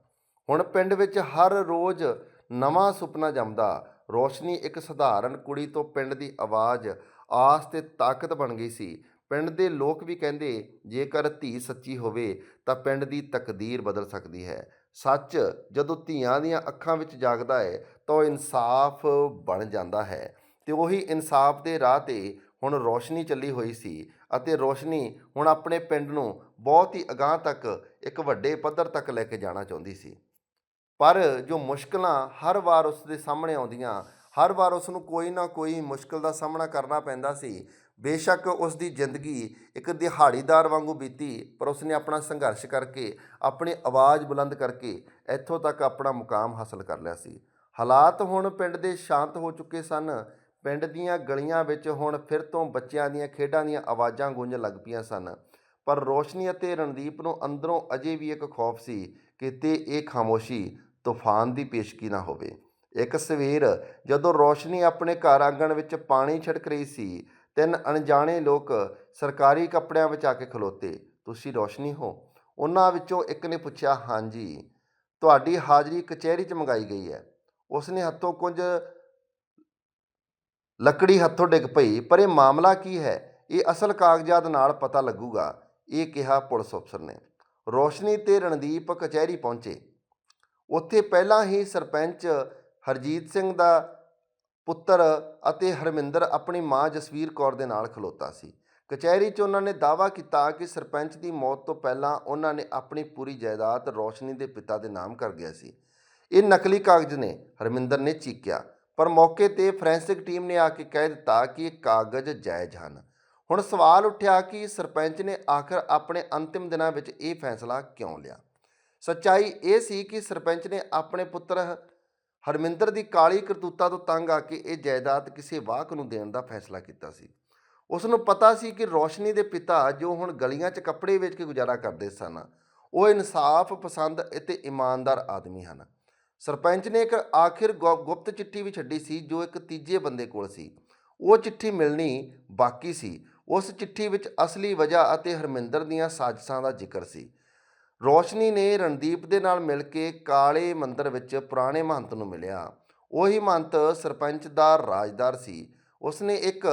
ਹੁਣ ਪਿੰਡ ਵਿੱਚ ਹਰ ਰੋਜ਼ ਨਵਾਂ ਸੁਪਨਾ ਜੰਮਦਾ। ਰੋਸ਼ਨੀ ਇੱਕ ਸਧਾਰਨ ਕੁੜੀ ਤੋਂ ਪਿੰਡ ਦੀ ਆਵਾਜ਼, ਆਸ ਤੇ ਤਾਕਤ ਬਣ ਗਈ ਸੀ। ਪਿੰਡ ਦੇ ਲੋਕ ਵੀ ਕਹਿੰਦੇ, ਜੇਕਰ ਧੀ ਸੱਚੀ ਹੋਵੇ, ਤਾਂ ਪਿੰਡ ਦੀ ਤਕਦੀਰ ਬਦਲ ਸਕਦੀ ਹੈ। ਸੱਚ, ਜਦੋਂ ਧੀਆਂ ਦੀਆਂ ਅੱਖਾਂ ਵਿੱਚ ਜਾਗਦਾ ਹੈ, ਤਾਂ ਉਹ ਇਨਸਾਫ ਬਣ ਜਾਂਦਾ ਹੈ। ਤੇ ਉਹੀ ਇਨਸਾਫ ਦੇ ਰਾਹ ਤੇ ਹੁਣ ਰੋਸ਼ਨੀ ਚੱਲੀ ਹੋਈ ਸੀ ਅਤੇ ਰੋਸ਼ਨੀ ਹੁਣ ਆਪਣੇ ਪਿੰਡ ਨੂੰ ਬਹੁਤ ਹੀ ਅਗਾਂਹ ਤੱਕ, ਇੱਕ ਵੱਡੇ ਪੱਧਰ ਤੱਕ ਲੈ ਕੇ ਜਾਣਾ ਚਾਹੁੰਦੀ ਸੀ। ਪਰ ਜੋ ਮੁਸ਼ਕਲਾਂ ਹਰ ਵਾਰ ਉਸ ਦੇ ਸਾਹਮਣੇ ਆਉਂਦੀਆਂ, ਹਰ ਵਾਰ ਉਸ ਨੂੰ ਕੋਈ ਨਾ ਕੋਈ ਮੁਸ਼ਕਲ ਦਾ ਸਾਹਮਣਾ ਕਰਨਾ ਪੈਂਦਾ ਸੀ ਬੇਸ਼ੱਕ ਉਸ ਦੀ ਜ਼ਿੰਦਗੀ ਇੱਕ ਦਿਹਾੜੀਦਾਰ ਵਾਂਗੂ ਬੀਤੀ, ਪਰ ਉਸ ਨੇ ਆਪਣਾ ਸੰਘਰਸ਼ ਕਰਕੇ, ਆਪਣੀ ਆਵਾਜ਼ ਬੁਲੰਦ ਕਰਕੇ ਇੱਥੋਂ ਤੱਕ ਆਪਣਾ ਮੁਕਾਮ ਹਾਸਲ ਕਰ ਲਿਆ ਸੀ। ਹਾਲਾਤ ਹੁਣ ਪਿੰਡ ਦੇ ਸ਼ਾਂਤ ਹੋ ਚੁੱਕੇ ਸਨ। ਪਿੰਡ ਦੀਆਂ ਗਲੀਆਂ ਵਿੱਚ ਹੁਣ ਫਿਰ ਤੋਂ ਬੱਚਿਆਂ ਦੀਆਂ ਖੇਡਾਂ ਦੀਆਂ ਆਵਾਜ਼ਾਂ ਗੂੰਜਣ ਲੱਗ ਪਈਆਂ ਸਨ। ਪਰ ਰੋਸ਼ਨੀ ਅਤੇ ਰਣਦੀਪ ਨੂੰ ਅੰਦਰੋਂ ਅਜੇ ਵੀ ਇੱਕ ਖੌਫ ਸੀ ਕਿ ਤੇ ਇਹ ਖਾਮੋਸ਼ੀ ਤੂਫਾਨ ਦੀ ਪੇਸ਼ਗੀ ਨਾ ਹੋਵੇ। ਇੱਕ ਸਵੇਰ ਜਦੋਂ ਰੋਸ਼ਨੀ ਆਪਣੇ ਘਰ ਆਂਗਣ ਵਿੱਚ ਪਾਣੀ ਛਿੜਕ ਰਹੀ ਸੀ ਤਿੰਨ ਅਣਜਾਣੇ ਲੋਕ ਸਰਕਾਰੀ ਕੱਪੜਿਆਂ ਵਿੱਚ ਆ ਕੇ ਖਲੋਤੇ। ਤੁਸੀਂ ਰੋਸ਼ਨੀ ਹੋ? ਉਹਨਾਂ ਵਿੱਚੋਂ ਇੱਕ ਨੇ ਪੁੱਛਿਆ, ਹਾਂਜੀ, ਤੁਹਾਡੀ ਹਾਜ਼ਰੀ ਕਚਹਿਰੀ 'ਚ ਮੰਗਾਈ ਗਈ ਹੈ। ਉਸਨੇ ਹੱਥੋਂ ਕੁਝ ਲੱਕੜੀ ਹੱਥੋਂ ਡਿੱਗ ਪਈ, ਪਰ ਇਹ ਮਾਮਲਾ ਕੀ ਹੈ? ਇਹ ਅਸਲ ਕਾਗਜ਼ਾਤ ਨਾਲ ਪਤਾ ਲੱਗੂਗਾ, ਇਹ ਕਿਹਾ ਪੁਲਿਸ ਅਫਸਰ ਨੇ। ਰੋਸ਼ਨੀ ਤੇ ਰਣਦੀਪ ਕਚਹਿਰੀ ਪਹੁੰਚੇ। ਉੱਥੇ ਪਹਿਲਾਂ ਹੀ ਸਰਪੰਚ ਹਰਜੀਤ ਸਿੰਘ ਦਾ ਪੁੱਤਰ ਅਤੇ ਹਰਮਿੰਦਰ ਆਪਣੀ ਮਾਂ ਜਸਵੀਰ ਕੌਰ ਦੇ ਨਾਲ ਖਲੋਤਾ ਸੀ। ਕਚਹਿਰੀ 'ਚ ਉਹਨਾਂ ਨੇ ਦਾਅਵਾ ਕੀਤਾ ਕਿ ਸਰਪੰਚ ਦੀ ਮੌਤ ਤੋਂ ਪਹਿਲਾਂ ਉਹਨਾਂ ਨੇ ਆਪਣੀ ਪੂਰੀ ਜਾਇਦਾਦ ਰੋਸ਼ਨੀ ਦੇ ਪਿਤਾ ਦੇ ਨਾਮ ਕਰ ਗਿਆ ਸੀ। ਇਹ ਨਕਲੀ ਕਾਗਜ਼ ਨੇ, ਹਰਮਿੰਦਰ ਨੇ ਚੀਕਿਆ। ਪਰ ਮੌਕੇ ਤੇ ਫੋਰੈਂਸਿਕ ਟੀਮ ਨੇ ਆ ਕੇ ਕਹਿ ਦਿੱਤਾ ਕਿ ਇਹ ਕਾਗਜ਼ ਜਾਇਜ਼ ਹਨ। ਹੁਣ ਸਵਾਲ ਉੱਠਿਆ ਕਿ ਸਰਪੰਚ ਨੇ ਆਖਰ ਆਪਣੇ ਅੰਤਿਮ ਦਿਨਾਂ ਵਿੱਚ ਇਹ ਫੈਸਲਾ ਕਿਉਂ ਲਿਆ? ਸੱਚਾਈ ਇਹ ਸੀ ਕਿ ਸਰਪੰਚ ਨੇ ਆਪਣੇ ਪੁੱਤਰ ਹਰਮਿੰਦਰ ਦੀ ਕਾਲੀ ਕਰਤੂਤਾ ਤੋਂ ਤੰਗ ਆ ਕੇ ਇਹ ਜਾਇਦਾਦ ਕਿਸੇ ਵਾਹਕ ਨੂੰ ਦੇਣ ਦਾ ਫੈਸਲਾ ਕੀਤਾ ਸੀ। ਉਸ ਨੂੰ ਪਤਾ ਸੀ ਕਿ ਰੋਸ਼ਨੀ ਦੇ ਪਿਤਾ ਜੋ ਹੁਣ ਗਲੀਆਂ 'ਚ ਕੱਪੜੇ ਵੇਚ ਕੇ ਗੁਜ਼ਾਰਾ ਕਰਦੇ ਸਨ, ਉਹ ਇਨਸਾਫ ਪਸੰਦ ਅਤੇ ਇਮਾਨਦਾਰ ਆਦਮੀ ਹਨ। ਸਰਪੰਚ ਨੇ ਇੱਕ ਆਖਿਰ ਗੁ- ਗੁਪਤ ਚਿੱਠੀ ਵੀ ਛੱਡੀ ਸੀ ਜੋ ਇੱਕ ਤੀਜੇ ਬੰਦੇ ਕੋਲ ਸੀ। ਉਹ ਚਿੱਠੀ ਮਿਲਣੀ ਬਾਕੀ ਸੀ। ਉਸ ਚਿੱਠੀ ਵਿੱਚ ਅਸਲੀ ਵਜ੍ਹਾ ਅਤੇ ਹਰਮਿੰਦਰ ਦੀਆਂ ਸਾਜ਼ਿਸ਼ਾਂ ਦਾ ਜ਼ਿਕਰ ਸੀ। ਰੋਸ਼ਨੀ ਨੇ ਰਣਦੀਪ ਦੇ ਨਾਲ ਮਿਲ ਕੇ ਕਾਲੇ ਮੰਦਰ ਵਿੱਚ ਪੁਰਾਣੇ ਮਹੰਤ ਨੂੰ ਮਿਲਿਆ। ਉਹੀ ਮਹੰਤ ਸਰਪੰਚ ਦਾ ਰਾਜਦਾਰ ਸੀ। ਉਸਨੇ ਇੱਕ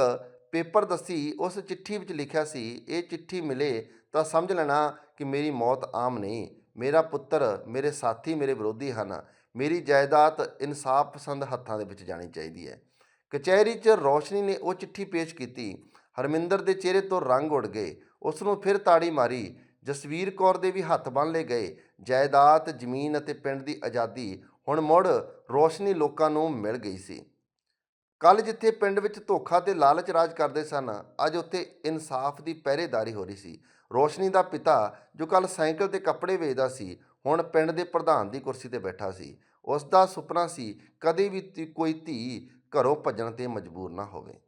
ਪੇਪਰ ਦੱਸੀ, ਉਸ ਚਿੱਠੀ ਵਿੱਚ ਲਿਖਿਆ ਸੀ, ਇਹ ਚਿੱਠੀ ਮਿਲੇ ਤਾਂ ਸਮਝ ਲੈਣਾ ਕਿ ਮੇਰੀ ਮੌਤ ਆਮ ਨਹੀਂ। ਮੇਰਾ ਪੁੱਤਰ, ਮੇਰੇ ਸਾਥੀ ਮੇਰੇ ਵਿਰੋਧੀ ਹਨ। ਮੇਰੀ ਜਾਇਦਾਦ ਇਨਸਾਫ ਪਸੰਦ ਹੱਥਾਂ ਦੇ ਵਿੱਚ ਜਾਣੀ ਚਾਹੀਦੀ ਹੈ। ਕਚਹਿਰੀ 'ਚ ਰੋਸ਼ਨੀ ਨੇ ਉਹ ਚਿੱਠੀ ਪੇਸ਼ ਕੀਤੀ। ਹਰਮਿੰਦਰ ਦੇ ਚਿਹਰੇ ਤੋਂ ਰੰਗ ਉੱਡ ਗਏ। ਉਸ ਨੂੰ ਫਿਰ ਤਾੜੀ ਮਾਰੀ। ਜਸਵੀਰ ਕੌਰ ਦੇ ਵੀ ਹੱਥ ਬੰਨ ਲਏ ਗਏ। ਜਾਇਦਾਦ, ਜ਼ਮੀਨ ਅਤੇ ਪਿੰਡ ਦੀ ਆਜ਼ਾਦੀ ਹੁਣ ਮੁੜ ਰੋਸ਼ਨੀ ਲੋਕਾਂ ਨੂੰ ਮਿਲ ਗਈ ਸੀ। ਕੱਲ ਜਿੱਥੇ ਪਿੰਡ ਵਿੱਚ ਧੋਖਾ ਤੇ ਲਾਲਚ ਰਾਜ ਕਰਦੇ ਸਨ, ਅੱਜ ਉੱਥੇ ਇਨਸਾਫ ਦੀ ਪਹਿਰੇਦਾਰੀ ਹੋ ਰਹੀ ਸੀ। ਰੋਸ਼ਨੀ ਦਾ ਪਿਤਾ, ਜੋ ਕੱਲ ਸਾਈਕਲ ਤੇ ਕੱਪੜੇ ਵੇਚਦਾ ਸੀ, ਹੁਣ ਪਿੰਡ ਦੇ ਪ੍ਰਧਾਨ ਦੀ ਕੁਰਸੀ ਤੇ ਬੈਠਾ ਸੀ। ਉਸ ਦਾ ਸੁਪਨਾ ਸੀ, ਕਦੇ ਵੀ ਕੋਈ ਧੀ ਘਰੋਂ ਭੱਜਣ ਤੇ ਮਜਬੂਰ ਨਾ ਹੋਵੇ।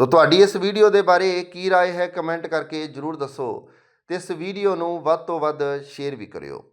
ਸੋ ਤੁਹਾਡੀ ਇਸ ਵੀਡੀਓ ਦੇ ਬਾਰੇ ਕੀ رائے ਹੈ ਕਮੈਂਟ ਕਰਕੇ ਜਰੂਰ ਦੱਸੋ ਤੇ ਇਸ ਵੀਡੀਓ ਨੂੰ ਵੱਧ ਤੋਂ ਵੱਧ ਸ਼ੇਅਰ ਵੀ ਕਰਿਓ